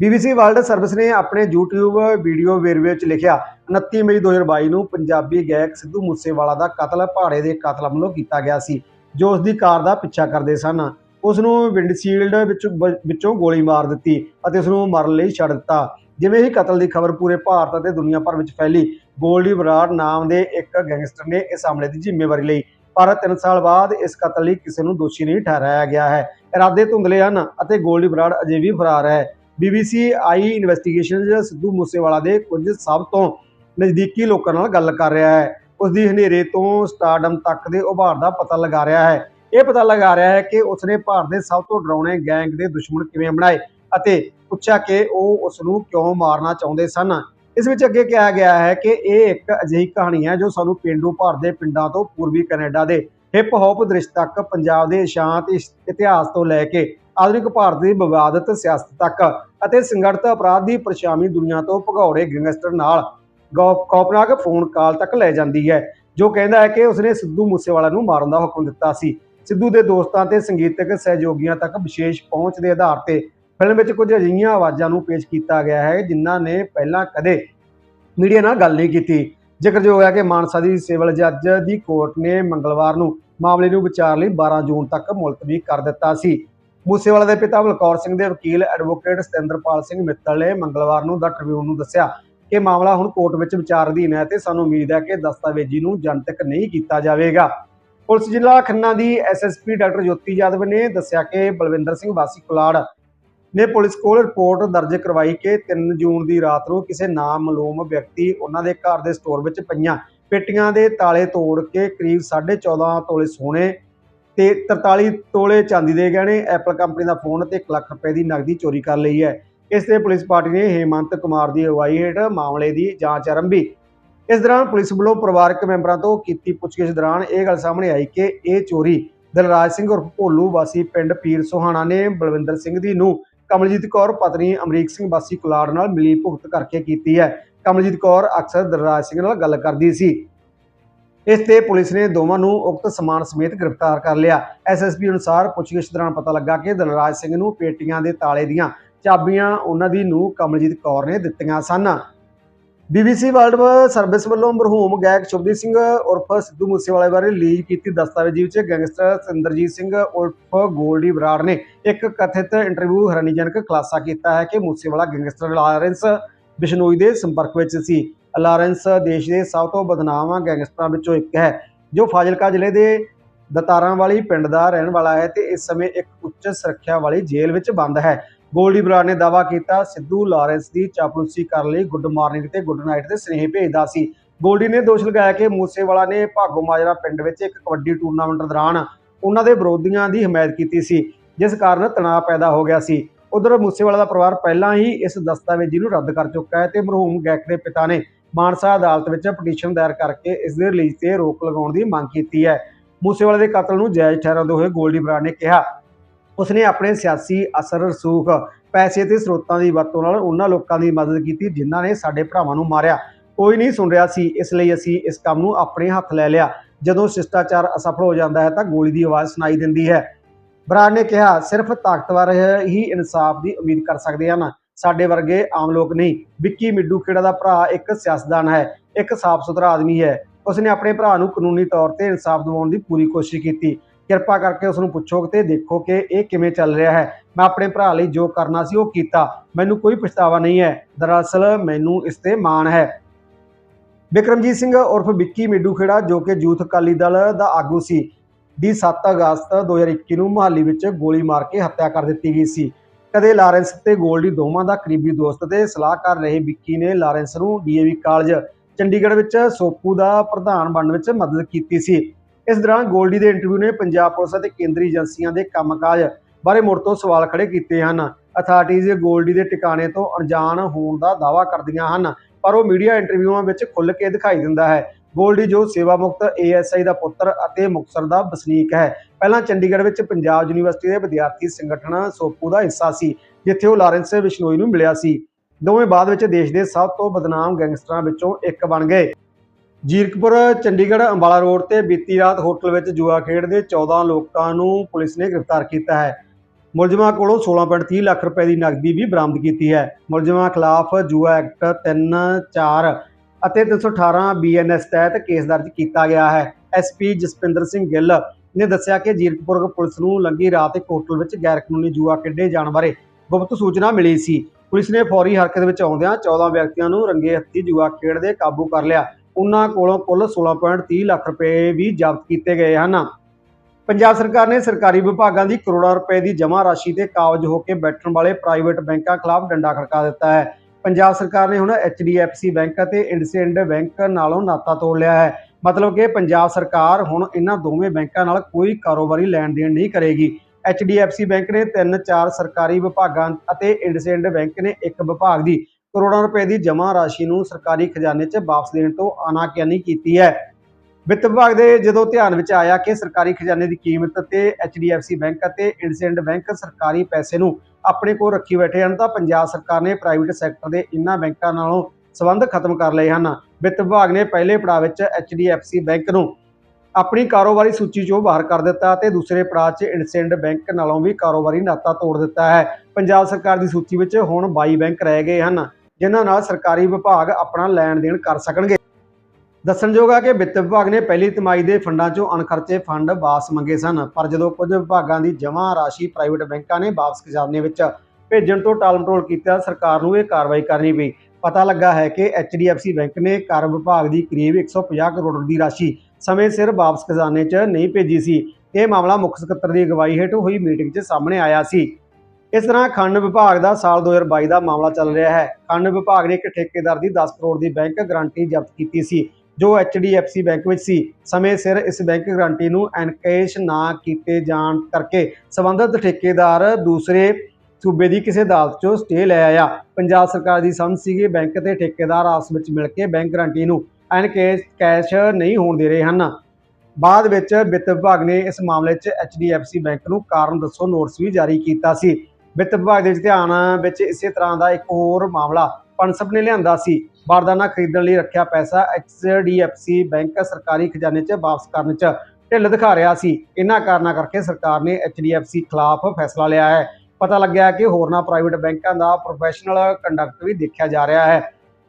BBC ਵਰਲਡ ਸਰਵਿਸ ਨੇ ਆਪਣੇ YouTube ਵੀਡੀਓ ਵੇਰਵੇ ਵਿੱਚ ਲਿਖਿਆ 29 ਮਈ 2022 ਨੂੰ ਪੰਜਾਬੀ ਗਾਇਕ ਸਿੱਧੂ ਮੂਸੇਵਾਲਾ ਦਾ ਕਤਲ ਪਹਾੜੇ ਦੇ ਕਤਲ ਵੱਲੋਂ ਕੀਤਾ ਗਿਆ ਸੀ, ਜੋ ਉਸ ਦੀ ਕਾਰ ਦਾ ਪਿੱਛਾ ਕਰਦੇ ਸਨ। ਉਸ ਨੂੰ ਵਿੰਡਸ਼ੀਲਡ ਵਿੱਚ ਵਿੱਚੋਂ ਗੋਲੀ ਮਾਰ ਦਿੱਤੀ ਅਤੇ ਉਸ ਨੂੰ ਮਰਨ ਲਈ ਛੱਡ ਦਿੱਤਾ। ਜਿਵੇਂ ਹੀ ਕਤਲ ਦੀ ਖਬਰ ਪੂਰੇ ਭਾਰਤ ਅਤੇ ਦੁਨੀਆ ਭਰ ਵਿੱਚ ਫੈਲੀ, ਗੋਲਡੀ ਬਰਾੜ ਨਾਮ ਦੇ ਇੱਕ ਗੈਂਗਸਟਰ ਨੇ ਇਸ ਹਮਲੇ ਦੀ ਜ਼ਿੰਮੇਵਾਰੀ ਲਈ। ਪਰ 3 ਸਾਲ ਬਾਅਦ ਇਸ ਕਤਲ ਲਈ ਕਿਸੇ ਨੂੰ ਦੋਸ਼ੀ ਨਹੀਂ ਠਹਿਰਾਇਆ ਗਿਆ ਹੈ। ਇਰਾਦੇ ਧੁੰਦਲੇ ਹਨ ਅਤੇ ਗੋਲਡੀ ਬਰਾੜ ਅਜੇ ਵੀ ਫਰਾਰ ਹੈ। BBC eye investigations Sidhu Moosewala ਦੇ ਕੁਝ ਸਭ ਤੋਂ ਨਜ਼ਦੀਕੀ ਲੋਕਾਂ ਨਾਲ ਗੱਲ ਕਰ ਰਿਹਾ ਹੈ। ਉਸ ਦੀ ਹਨੇਰੇ ਤੋਂ ਸਟਾਰਡਮ ਤੱਕ ਦੇ ਉਭਾਰ ਦਾ ਪਤਾ ਲਗਾ ਰਿਹਾ ਹੈ। ਇਹ ਪਤਾ ਲਗਾ ਰਿਹਾ ਹੈ ਕਿ ਉਸਨੇ ਭਾਰਤ ਦੇ ਸਭ ਤੋਂ ਡਰਾਉਣੇ ਗੈਂਗ ਦੇ ਦੁਸ਼ਮਣ ਕਿਵੇਂ ਬਣਾਏ ਅਤੇ ਪੁੱਛਿਆ ਕਿ ਉਹ ਉਸ ਨੂੰ ਕਿਉਂ ਮਾਰਨਾ ਚਾਹੁੰਦੇ ਸਨ। ਇਸ ਵਿੱਚ ਅੱਗੇ ਕਿਹਾ ਗਿਆ ਹੈ ਕਿ ਇਹ ਇੱਕ ਅਜਿਹੀ ਕਹਾਣੀ ਹੈ ਜੋ ਸਾਨੂੰ ਪਿੰਡੂ ਭਾਰਤ ਦੇ ਪਿੰਡਾਂ ਤੋਂ ਪੂਰਬੀ ਕੈਨੇਡਾ ਦੇ ਹਿਪ ਹੌਪ ਦ੍ਰਿਸ਼ ਤੱਕ, ਪੰਜਾਬ ਦੇ ਸ਼ਾਂਤ ਇਸ- ਇਤਿਹਾਸ ਤੋਂ ਲੈ ਕੇ ਆਧੁਨਿਕ ਭਾਰਤ ਦੀ ਵਿਵਾਦਤ ਸਿਆਸਤ ਤੱਕ ਅਤੇ ਸੰਗਠਿਤ ਅਪਰਾਧ ਦੀ ਪਰਛਾਵੀਂ ਦੁਨੀਆ ਤੋਂ ਭਗੌੜੇ ਗੈਂਗਸਟਰ ਨਾਲ ਗੌ- ਫੋਨ ਕਾਲ ਤੱਕ ਲੈ ਜਾਂਦੀ ਹੈ, ਜੋ ਕਹਿੰਦਾ ਹੈ ਕਿ ਉਸਨੇ ਸਿੱਧੂ ਮੂਸੇਵਾਲਾ ਨੂੰ ਮਾਰਨ ਦਾ ਹੁਕਮ ਦਿੱਤਾ ਸੀ। ਸਿੱਧੂ ਦੇ ਦੋਸਤਾਂ ਤੇ ਸੰਗੀਤਕ ਸਹਿਯੋਗੀਆਂ ਤੱਕ ਵਿਸ਼ੇਸ਼ ਪਹੁੰਚ ਦੇ ਆਧਾਰ ਤੇ ਫਿਲਮ ਵਿੱਚ ਕੁਝ ਅਜਿਹੀਆਂ ਆਵਾਜ਼ਾਂ ਨੂੰ ਪੇਸ਼ ਕੀਤਾ ਗਿਆ ਹੈ, ਜਿਨ੍ਹਾਂ ਨੇ ਪਹਿਲਾਂ ਕਦੇ ਮੀਡੀਆ ਨਾਲ ਗੱਲ ਨਹੀਂ ਕੀਤੀ। ਜ਼ਿਕਰਯੋਗ ਹੈ ਕਿ ਮਾਨਸਾ ਦੀ ਸਿਵਲ ਜੱਜ ਦੀ ਕੋਰਟ ਨੇ ਮੰਗਲਵਾਰ ਨੂੰ ਮਾਮਲੇ ਨੂੰ ਵਿਚਾਰ ਲਈ 12 ਜੂਨ ਤੱਕ ਮੁਲਤਵੀ ਕਰ ਦਿੱਤਾ ਸੀ। ਮੂਸੇਵਾਲਾ ਦੇ ਪਿਤਾ ਬਲਕੌਰ ਸਿੰਘ ਦੇ ਵਕੀਲ ਐਡਵੋਕੇਟ ਸਤਿੰਦਰਪਾਲ ਸਿੰਘ ਮਿੱਤਲ ਨੇ ਮੰਗਲਵਾਰ ਨੂੰ ਦਾ ਟ੍ਰਿਬਿਊਨ ਨੂੰ ਦੱਸਿਆ ਕਿ ਮਾਮਲਾ ਹੁਣ ਕੋਰਟ ਵਿੱਚ ਵਿਚਾਰ ਅਧੀਨ ਹੈ ਤੇ ਸਾਨੂੰ ਉਮੀਦ ਹੈ ਕਿ ਦਸਤਾਵੇਜ਼ੀ ਨੂੰ ਜਨਤਕ ਨਹੀਂ ਕੀਤਾ ਜਾਵੇਗਾ। ਪੁਲਿਸ ਜ਼ਿਲ੍ਹਾ ਖੰਨਾ ਦੀ ਐਸਐਸਪੀ ਡਾਕਟਰ ਜੋਤੀ ਯਾਦਵ ਨੇ ਦੱਸਿਆ ਕਿ ਬਲਵਿੰਦਰ ਸਿੰਘ ਵਾਸੀ ਕੁਲਾੜ ਨੇ ਪੁਲਿਸ ਕੋਲ ਰਿਪੋਰਟ ਦਰਜ ਕਰਵਾਈ ਕਿ 3 ਜੂਨ ਦੀ ਰਾਤ ਨੂੰ ਕਿਸੇ ਨਾਮਲੂਮ ਵਿਅਕਤੀ ਉਹਨਾਂ ਦੇ ਘਰ ਦੇ ਸਟੋਰ ਵਿੱਚ ਪਈਆਂ ਪੇਟੀਆਂ ਦੇ ਤਾਲੇ ਤੋੜ ਕੇ ਕਰੀਬ 14.5 ਤੋਲੇ ਸੋਨੇ ਤੇ 43 ਤੋਲੇ ਚਾਂਦੀ ਦੇ ਗਹਿਣੇ ਐਪਲ ਕੰਪਨੀ ਦਾ ਫੋਨ ਤੇ 1 ਲੱਖ ਰੁਪਏ ਦੀ ਨਕਦੀ ਚੋਰੀ ਕਰ ਲਈ ਹੈ। ਇਸ ਤੇ ਪੁਲਿਸ ਪਾਰਟੀ ਨੇ ਹੇਮੰਤ ਕੁਮਾਰ ਦੀ ਅਗਵਾਈ ਹੇਠ ਮਾਮਲੇ ਦੀ ਜਾਂਚ ਆਰੰਭੀ। ਇਸ ਦੌਰਾਨ ਪੁਲਿਸ ਵੱਲੋਂ ਪਰਿਵਾਰਕ ਮੈਂਬਰਾਂ ਤੋਂ ਕੀਤੀ ਪੁੱਛਗਿੱਛ ਦੌਰਾਨ ਇਹ ਗੱਲ ਸਾਹਮਣੇ ਆਈ ਕਿ ਇਹ ਚੋਰੀ ਦਲਰਾਜ ਸਿੰਘ ਉਰਫ ਭੋਲੂ ਵਾਸੀ ਪਿੰਡ ਪੀਰ ਸੋਹਾਣਾ ਨੇ ਬਲਵਿੰਦਰ ਸਿੰਘ ਦੀ ਨੂੰ ਕਮਲਜੀਤ ਕੌਰ, ਪਤਨੀ ਅਮਰੀਕ ਸਿੰਘ ਵਾਸੀ ਕੁਲਾੜ ਨਾਲ ਮਿਲੀ ਭੁਗਤ ਕਰਕੇ ਕੀਤੀ ਹੈ। ਕਮਲਜੀਤ ਕੌਰ ਅਕਸਰ ਦਲਰਾਜ ਸਿੰਘ ਨਾਲ ਗੱਲ ਕਰਦੀ ਸੀ। ਇਸ ਤੇ ਪੁਲਿਸ ਨੇ ਦੋਵਾਂ ਨੂੰ ਉਕਤ ਸਮਾਨ ਸਮੇਤ ਗ੍ਰਿਫਤਾਰ ਕਰ ਲਿਆ। ਐਸਐਸਪੀ ਅਨੁਸਾਰ ਪੁੱਛਗਿੱਛ ਦੌਰਾਨ ਪਤਾ ਲੱਗਾ ਕਿ ਦਲਰਾਜ ਸਿੰਘ ਨੂੰ ਪੇਟੀਆਂ ਦੇ ਤਾਲੇ ਦੀਆਂ ਚਾਬੀਆਂ ਉਹਨਾਂ ਦੀ ਨੂੰ ਕਮਲਜੀਤ ਕੌਰ ਨੇ ਦਿੱਤੀਆਂ ਸਨ। BBC ਵਰਲਡ ਸਰਵਿਸ ਵੱਲੋਂ ਮਰਹੂਮ ਗਾਇਕ ਸ਼ੁਭਦੀਪ ਸਿੰਘ ਉਰਫ ਸਿੱਧੂ ਮੂਸੇਵਾਲੇ ਬਾਰੇ ਰਿਲੀਜ਼ ਕੀਤੀ ਦਸਤਾਵੇਜ਼ੀ ਵਿੱਚ ਗੈਂਗਸਟਰ ਸਿੰਦਰਜੀਤ ਸਿੰਘ ਉਰਫ ਗੋਲਡੀ ਬਰਾੜ ਨੇ ਇੱਕ ਕਥਿਤ ਇੰਟਰਵਿਊ ਹੈਰਾਨੀਜਨਕ ਖੁਲਾਸਾ ਕੀਤਾ ਹੈ ਕਿ ਮੂਸੇਵਾਲਾ ਗੈਂਗਸਟਰ ਲਾਰੈਂਸ ਬਿਸ਼ਨੋਈ ਦੇ ਸੰਪਰਕ ਵਿੱਚ ਸੀ। ਲਾਰੈਂਸ ਦੇਸ਼ ਦੇ ਸਭ ਤੋਂ ਬਦਨਾਮ ਗੈਂਗਸਟਰਾਂ ਵਿੱਚੋਂ ਇੱਕ ਹੈ, ਜੋ ਫਾਜ਼ਿਲਕਾ ਜ਼ਿਲ੍ਹੇ ਦੇ ਦਤਾਰਾਂ ਵਾਲੀ ਪਿੰਡ ਦਾ ਰਹਿਣ ਵਾਲਾ ਹੈ ਤੇ ਇਸ ਸਮੇਂ ਇੱਕ ਉੱਚ ਸੁਰੱਖਿਆ ਵਾਲੀ ਜੇਲ੍ਹ ਵਿੱਚ ਬੰਦ ਹੈ। ਗੋਲਡੀ ਬਰਾੜ ਨੇ ਦਾਅਵਾ ਕੀਤਾ, ਸਿੱਧੂ ਲਾਰੈਂਸ ਦੀ ਚਾਪਲੂਸੀ ਕਰਨ ਲਈ ਗੁੱਡ ਮਾਰਨਿੰਗ ਤੇ ਗੁੱਡ ਨਾਈਟ ਦੇ ਸੁਨੇਹੇ ਭੇਜਦਾ ਸੀ। ਗੋਲਡੀ ਨੇ ਦੋਸ਼ ਲਗਾਇਆ ਕਿ ਮੂਸੇਵਾਲਾ ਨੇ ਭਾਗੋ ਮਾਜਰਾ ਪਿੰਡ ਵਿੱਚ ਇੱਕ ਕਬੱਡੀ ਟੂਰਨਾਮੈਂਟ ਦੌਰਾਨ ਉਹਨਾਂ ਦੇ ਵਿਰੋਧੀਆਂ ਦੀ ਹਮਾਇਤ ਕੀਤੀ ਸੀ, ਜਿਸ ਕਾਰਨ ਤਣਾਅ ਪੈਦਾ ਹੋ ਗਿਆ ਸੀ। ਉਧਰ ਮੂਸੇਵਾਲਾ ਦਾ ਪਰਿਵਾਰ ਪਹਿਲਾਂ ਹੀ ਇਸ ਦਸਤਾਵੇਜ਼ੀ ਨੂੰ ਰੱਦ ਕਰ ਚੁੱਕਾ ਹੈ ਤੇ ਮਰਹੂਮ ਗੈਕ ਦੇ ਪਿਤਾ ਨੇ ਮਾਨਸਾ ਅਦਾਲਤ ਵਿੱਚ ਪਟੀਸ਼ਨ ਦਾਇਰ ਕਰਕੇ ਇਸ ਦੇ ਰਿਲੀਜ਼ ਤੇ ਰੋਕ ਲਗਾਉਣ ਦੀ ਮੰਗ ਕੀਤੀ ਹੈ। ਮੂਸੇਵਾਲੇ ਦੇ ਕਤਲ ਨੂੰ ਜਾਇਜ਼ ਠਹਿਰਾਉਂਦੇ ਹੋਏ ਗੋਲਡੀ ਬਰਾੜ ਨੇ ਕਿਹਾ ਉਸਨੇ ਆਪਣੇ ਸਿਆਸੀ ਅਸਰ, ਰਸੂਖ, ਪੈਸੇ ਤੇ ਸਰੋਤਾਂ ਦੀ ਵਰਤੋਂ ਨਾਲ ਉਹਨਾਂ ਲੋਕਾਂ ਦੀ ਮਦਦ ਕੀਤੀ ਜਿਨ੍ਹਾਂ ਨੇ ਸਾਡੇ ਭਰਾਵਾਂ ਨੂੰ ਮਾਰਿਆ। ਕੋਈ ਨਹੀਂ ਸੁਣ ਰਿਹਾ ਸੀ, ਇਸ ਲਈ ਅਸੀਂ ਇਸ ਕੰਮ ਨੂੰ ਆਪਣੇ ਹੱਥ ਲੈ ਲਿਆ। ਜਦੋਂ ਸ਼ਿਸ਼ਟਾਚਾਰ ਅਸਫਲ ਹੋ ਜਾਂਦਾ ਹੈ ਤਾਂ ਗੋਲੀ ਦੀ ਆਵਾਜ਼ ਸੁਣਾਈ ਦਿੰਦੀ ਹੈ। ਬਰਾੜ ਨੇ ਕਿਹਾ, ਸਿਰਫ ਤਾਕਤਵਰ ਹੀ ਇਨਸਾਫ ਦੀ ਉਮੀਦ ਕਰ ਸਕਦੇ ਹਨ। ਸਾਡੇ ਵਰਗੇ ਆਮ ਲੋਕ ਨਹੀਂ। ਵਿੱਕੀ ਮਿੱਡੂ ਖੇੜਾ ਦਾ ਭਰਾ ਇੱਕ ਸਿਆਸਤਦਾਨ ਹੈ, ਇੱਕ ਸਾਫ਼ ਸੁਥਰਾ ਆਦਮੀ ਹੈ। ਉਸਨੇ ਆਪਣੇ ਭਰਾ ਨੂੰ ਕਾਨੂੰਨੀ ਤੌਰ ਤੇ ਇਨਸਾਫ ਦਿਵਾਉਣ ਦੀ ਪੂਰੀ ਕੋਸ਼ਿਸ਼ ਕੀਤੀ। ਕਿਰਪਾ ਕਰਕੇ ਉਸ ਨੂੰ ਪੁੱਛੋ ਤੇ ਦੇਖੋ ਕਿ ਇਹ ਕਿਵੇਂ ਚੱਲ ਰਿਹਾ ਹੈ। ਮੈਂ ਆਪਣੇ ਭਰਾ ਲਈ ਜੋ ਕਰਨਾ ਸੀ ਉਹ ਕੀਤਾ। ਮੈਨੂੰ ਕੋਈ ਪਛਤਾਵਾ ਨਹੀਂ ਹੈ। ਦਰਅਸਲ ਮੈਨੂੰ ਇਸ ਤੇ ਮਾਣ ਹੈ। ਵਿਕਰਮਜੀਤ ਸਿੰਘ ਉਰਫ ਵਿੱਕੀ ਮੇਡੂਖੇੜਾ, ਜੋ ਕਿ ਯੂਥ ਅਕਾਲੀ ਦਲ ਦਾ ਆਗੂ ਸੀ, ਦੀ 7 ਅਗਸਤ 2021 ਨੂੰ ਮੁਹਾਲੀ ਵਿੱਚ ਗੋਲੀ ਮਾਰ ਕੇ ਹੱਤਿਆ ਕਰ ਦਿੱਤੀ ਗਈ ਸੀ। ਕਦੇ ਲਾਰੈਂਸ ਤੇ ਗੋਲਡੀ ਦੋਵਾਂ ਦਾ ਕਰੀਬੀ ਦੋਸਤ ਤੇ ਸਲਾਹਕਾਰ ਰਹੇ ਵਿੱਕੀ ਨੇ ਲਾਰੈਂਸ ਨੂੰ ਡੀਏਵੀ ਕਾਲਜ, ਚੰਡੀਗੜ੍ਹ ਵਿੱਚ ਸੋਪੂ ਦਾ ਪ੍ਰਧਾਨ ਬਣਨ ਵਿੱਚ ਮਦਦ ਕੀਤੀ ਸੀ। ਇਸ ਦੌਰਾਨ ਗੋਲਡੀ ਦੇ ਇੰਟਰਵਿਊ ਨੇ ਪੰਜਾਬ ਪੁਲਿਸ ਅਤੇ ਕੇਂਦਰੀ ਏਜੰਸੀਆਂ ਦੇ ਕੰਮਕਾਜ ਬਾਰੇ ਮੁੜ ਤੋਂ ਸਵਾਲ ਖੜੇ ਕੀਤੇ ਹਨ। ਅਥਾਰਟੀਜ਼ ਗੋਲਡੀ ਦੇ ਟਿਕਾਣੇ ਤੋਂ ਅਣਜਾਣ ਹੋਣ ਦਾ ਦਾਅਵਾ ਕਰਦੀਆਂ ਹਨ, ਪਰ ਉਹ ਮੀਡੀਆ ਇੰਟਰਵਿਊਆਂ ਵਿੱਚ ਖੁੱਲ੍ਹ ਕੇ ਦਿਖਾਈ ਦਿੰਦਾ ਹੈ। ਗੋਲਡੀ ਜੋ ਸੇਵਾ ਮੁਕਤ ਏਐਸਆਈ ਦਾ ਪੁੱਤਰ ਅਤੇ ਮੁਕਤਸਰ ਦਾ ਵਸਨੀਕ ਹੈ। ਪਹਿਲਾਂ ਚੰਡੀਗੜ੍ਹ ਵਿੱਚ ਪੰਜਾਬ ਯੂਨੀਵਰਸਿਟੀ ਦੇ ਵਿਦਿਆਰਥੀ ਸੰਗਠਨ ਸੋਪੂ ਦਾ ਹਿੱਸਾ ਸੀ, ਜਿੱਥੇ ਉਹ ਲਾਰੈਂਸ ਵਿਸ਼ਨੋਈ ਨੂੰ ਮਿਲਿਆ ਸੀ। ਦੋਵੇਂ ਬਾਅਦ ਵਿੱਚ ਦੇਸ਼ ਦੇ ਸਭ ਤੋਂ ਬਦਨਾਮ ਗੈਂਗਸਟਰਾਂ ਵਿੱਚੋਂ ਇੱਕ ਬਣ ਗਏ। ਜੀਰਕਪੁਰ, ਚੰਡੀਗੜ੍ਹ, ਅੰਬਾਲਾ ਰੋਡ ਤੇ ਬੀਤੀ ਰਾਤ ਹੋਟਲ ਵਿੱਚ ਜੂਆ ਖੇਡਦੇ 14 ਲੋਕਾਂ ਨੂੰ ਪੁਲਿਸ ਨੇ ਗ੍ਰਿਫਤਾਰ ਕੀਤਾ ਹੈ। ਮੁਲਜ਼ਮਾਂ ਕੋਲੋਂ 16.30 ਲੱਖ ਰੁਪਏ ਦੀ ਨਕਦੀ ਵੀ ਬਰਾਮਦ ਕੀਤੀ ਹੈ। ਮੁਲਜ਼ਮਾਂ ਖਿਲਾਫ ਜੂਆ ਐਕਟ 3 4 ਅਤੇ 318 ਬੀਐਨਐਸ ਤਹਿਤ ਕੇਸ ਦਰਜ ਕੀਤਾ ਗਿਆ ਹੈ। ਐਸਪੀ ਜਸਪਿੰਦਰ ਸਿੰਘ ਗਿੱਲ ਨੇ ਦੱਸਿਆ ਕਿ ਜੀਰਕਪੁਰ ਪੁਲਿਸ ਨੂੰ ਲੰਗੀ ਰਾਤ ਇੱਕ ਹੋਟਲ ਵਿੱਚ ਗੈਰ ਕਾਨੂੰਨੀ ਜੂਆ ਖੇਡੇ ਜਾਣ ਬਾਰੇ ਗੁਪਤ ਸੂਚਨਾ ਮਿਲੀ ਸੀ। ਪੁਲਿਸ ਨੇ ਫੌਰੀ ਹਰਕਤ ਵਿੱਚ ਆਉਂਦਿਆਂ 14 ਵਿਅਕਤੀਆਂ ਨੂੰ ਰੰਗੇ ਹੱਥੀ ਜੂਆ ਖੇਡਦੇ ਕਾਬੂ ਕਰ ਲਿਆ। ਉਹਨਾਂ ਕੋਲੋਂ ਕੁੱਲ 16.30 ਲੱਖ ਰੁਪਏ ਵੀ ਜ਼ਬਤ ਕੀਤੇ ਗਏ ਹਨ। ਪੰਜਾਬ ਸਰਕਾਰ ਨੇ ਸਰਕਾਰੀ ਵਿਭਾਗਾਂ ਦੀ ਕਰੋੜਾਂ ਰੁਪਏ ਦੀ ਜਮ੍ਹਾਂ ਰਾਸ਼ੀ ਤੇ ਕਾਬਜ ਹੋ ਕੇ ਬੈਠਣ ਵਾਲੇ ਪ੍ਰਾਈਵੇਟ ਬੈਂਕਾਂ ਖਿਲਾਫ ਡੰਡਾ ਖੜਕਾ ਦਿੱਤਾ ਹੈ। ਪੰਜਾਬ ਸਰਕਾਰ ਨੇ ਹੁਣ HDFC ਬੈਂਕ ਅਤੇ ਇੰਡਸਇੰਡ ਬੈਂਕ ਨਾਲੋਂ ਨਾਤਾ ਤੋੜ ਲਿਆ ਹੈ। ਮਤਲਬ ਕਿ ਪੰਜਾਬ ਸਰਕਾਰ ਹੁਣ ਇਹਨਾਂ ਦੋਵੇਂ ਬੈਂਕਾਂ ਨਾਲ ਕੋਈ ਕਾਰੋਬਾਰੀ ਲੈਣ ਦੇਣ ਨਹੀਂ ਕਰੇਗੀ। HDFC ਬੈਂਕ ਨੇ ਤਿੰਨ ਚਾਰ ਸਰਕਾਰੀ ਵਿਭਾਗਾਂ ਅਤੇ ਇੰਡਸਇੰਡ ਬੈਂਕ ਨੇ ਇੱਕ ਵਿਭਾਗ ਦੀ ਕਰੋੜਾਂ ਰੁਪਏ ਦੀ ਜਮ੍ਹਾਂ ਰਾਸ਼ੀ ਨੂੰ ਸਰਕਾਰੀ ਖਜ਼ਾਨੇ 'ਚ ਵਾਪਸ ਦੇਣ ਤੋਂ ਆਨਾਕਾਨੀ ਕੀਤੀ ਹੈ। ਵਿੱਤ ਵਿਭਾਗ ਦੇ ਜਦੋਂ ਧਿਆਨ ਵਿੱਚ ਆਇਆ ਕਿ ਸਰਕਾਰੀ ਖਜ਼ਾਨੇ ਦੀ ਕੀਮਤ ਤੇ HDFC ਬੈਂਕ ਅਤੇ ਇੰਡਸਇੰਡ ਬੈਂਕ ਸਰਕਾਰੀ ਪੈਸੇ ਨੂੰ ਆਪਣੇ ਕੋਲ ਰੱਖੀ ਬੈਠੇ ਹਨ, ਤਾਂ ਪੰਜਾਬ ਸਰਕਾਰ ਨੇ ਪ੍ਰਾਈਵੇਟ ਸੈਕਟਰ ਦੇ ਇਨ੍ਹਾਂ ਬੈਂਕਾਂ ਨਾਲੋਂ ਸਬੰਧ ਖਤਮ ਕਰ ਲਏ ਹਨ। ਵਿੱਤ ਵਿਭਾਗ ਨੇ ਪਹਿਲੇ ਪੜਾਅ ਵਿੱਚ HDFC ਬੈਂਕ ਨੂੰ ਆਪਣੀ ਕਾਰੋਬਾਰੀ ਸੂਚੀ 'ਚੋਂ ਬਾਹਰ ਕਰ ਦਿੱਤਾ ਤੇ ਦੂਸਰੇ ਪੜਾਅ 'ਚ ਇੰਡਸਇੰਡ ਬੈਂਕ ਨਾਲੋਂ ਵੀ ਕਾਰੋਬਾਰੀ ਨਾਤਾ ਤੋੜ ਦਿੱਤਾ ਹੈ। ਪੰਜਾਬ ਸਰਕਾਰ ਦੀ ਸੂਚੀ ਵਿੱਚ ਹੁਣ 22 ਬੈਂਕ ਰਹਿ ਗਏ ਹਨ। ਜਿਨ੍ਹਾਂ ਨਾਲ ਸਰਕਾਰੀ ਵਿਭਾਗ ਆਪਣਾ ਲੈਣ ਦੇਣ ਕਰ ਸਕਣਗੇ। ਦੱਸਣਯੋਗ ਹੈ ਕਿ ਵਿੱਤ ਵਿਭਾਗ ਨੇ ਪਹਿਲੀ ਤਿਮਾਹੀ ਦੇ ਫੰਡਾਂ 'ਚੋਂ ਅਣਖਰਚੇ ਫੰਡ ਵਾਪਸ ਮੰਗੇ ਸਨ, ਪਰ ਜਦੋਂ ਕੁਝ ਵਿਭਾਗਾਂ ਦੀ ਜਮ੍ਹਾਂ ਰਾਸ਼ੀ ਪ੍ਰਾਈਵੇਟ ਬੈਂਕਾਂ ਨੇ ਵਾਪਸ ਖਜ਼ਾਨੇ ਵਿੱਚ ਭੇਜਣ ਤੋਂ ਟਾਲਮਟੋਲ ਕੀਤਾ, ਸਰਕਾਰ ਨੂੰ ਇਹ ਕਾਰਵਾਈ ਕਰਨੀ ਪਈ। ਪਤਾ ਲੱਗਾ ਹੈ ਕਿ HDFC ਬੈਂਕ ਨੇ ਕਰ ਵਿਭਾਗ ਦੀ ਕਰੀਬ 150 ਕਰੋੜ ਦੀ ਰਾਸ਼ੀ ਸਮੇਂ ਸਿਰ ਵਾਪਸ ਖਜ਼ਾਨੇ 'ਚ ਨਹੀਂ ਭੇਜੀ ਸੀ। ਇਹ ਮਾਮਲਾ ਮੁੱਖ ਸਕੱਤਰ ਦੀ ਅਗਵਾਈ ਹੇਠ ਹੋਈ ਮੀਟਿੰਗ 'ਚ ਸਾਹਮਣੇ ਆਇਆ ਸੀ। ਇਸ ਤਰ੍ਹਾਂ ਖੰਡ ਵਿਭਾਗ ਦਾ ਸਾਲ 2022 ਦਾ ਮਾਮਲਾ ਚੱਲ ਰਿਹਾ ਹੈ। ਖੰਡ ਵਿਭਾਗ ਨੇ ਇੱਕ ਠੇਕੇਦਾਰ ਦੀ 10 ਕਰੋੜ ਦੀ ਬੈਂਕ ਗਾਰੰਟੀ ਜ਼ਬਤ ਕੀਤੀ ਸੀ, ਜੋ HDFC ਬੈਂਕ ਵਿੱਚ ਸੀ। ਸਮੇਂ ਸਿਰ ਇਸ ਬੈਂਕ ਗਾਰੰਟੀ ਨੂੰ ਐਨਕੇਸ਼ ਨਾ ਕੀਤੇ ਜਾਣ ਕਰਕੇ ਸਬੰਧਤ ਠੇਕੇਦਾਰ ਦੂਸਰੇ ਸੂਬੇ ਦੀ ਕਿਸੇ ਅਦਾਲਤ 'ਚੋਂ ਸਟੇ ਲੈ ਆਇਆ। ਪੰਜਾਬ ਸਰਕਾਰ ਦੀ ਸਮਝ ਸੀ ਕਿ ਬੈਂਕ ਤੇ ਠੇਕੇਦਾਰ ਆਪਸ ਵਿੱਚ ਮਿਲ ਕੇ ਬੈਂਕ ਗਾਰੰਟੀ ਨੂੰ ਐਨਕੇਸ਼ ਕੈਸ਼ ਨਹੀਂ ਹੋਣ ਦੇ ਰਹੇ ਹਨ। ਬਾਅਦ ਵਿੱਚ ਵਿੱਤ ਵਿਭਾਗ ਨੇ ਇਸ ਮਾਮਲੇ 'ਚ HDFC ਬੈਂਕ ਨੂੰ ਕਾਰਨ ਦੱਸੋ ਨੋਟਿਸ ਵੀ ਜਾਰੀ ਕੀਤਾ ਸੀ। ਵਿੱਤ ਵਿਭਾਗ ਦੇ ਧਿਆਨ ਵਿੱਚ ਇਸੇ ਤਰ੍ਹਾਂ ਦਾ ਇੱਕ ਹੋਰ ਮਾਮਲਾ। ਪਨਸਪ ਨੇ ਲਿਆਂਦਾ ਸੀ। ਬਾਰਦਾਨਾ ਖਰੀਦਣ ਲਈ ਰੱਖਿਆ ਪੈਸਾ HDFC ਬੈਂਕ ਸਰਕਾਰੀ ਖਜ਼ਾਨੇ 'ਚ ਵਾਪਸ ਕਰਨ 'ਚ ਢਿੱਲ ਦਿਖਾ ਰਿਹਾ ਸੀ। ਇਹਨਾਂ ਕਾਰਨਾਂ ਕਰਕੇ ਸਰਕਾਰ ਨੇ HDFC ਖਿਲਾਫ ਫੈਸਲਾ ਲਿਆ ਹੈ। ਪਤਾ ਲੱਗਿਆ ਕਿ ਹੋਰਨਾਂ ਪ੍ਰਾਈਵੇਟ ਬੈਂਕਾਂ ਦਾ ਪ੍ਰੋਫੈਸ਼ਨਲ ਕੰਡਕਟ ਵੀ ਦੇਖਿਆ ਜਾ ਰਿਹਾ ਹੈ।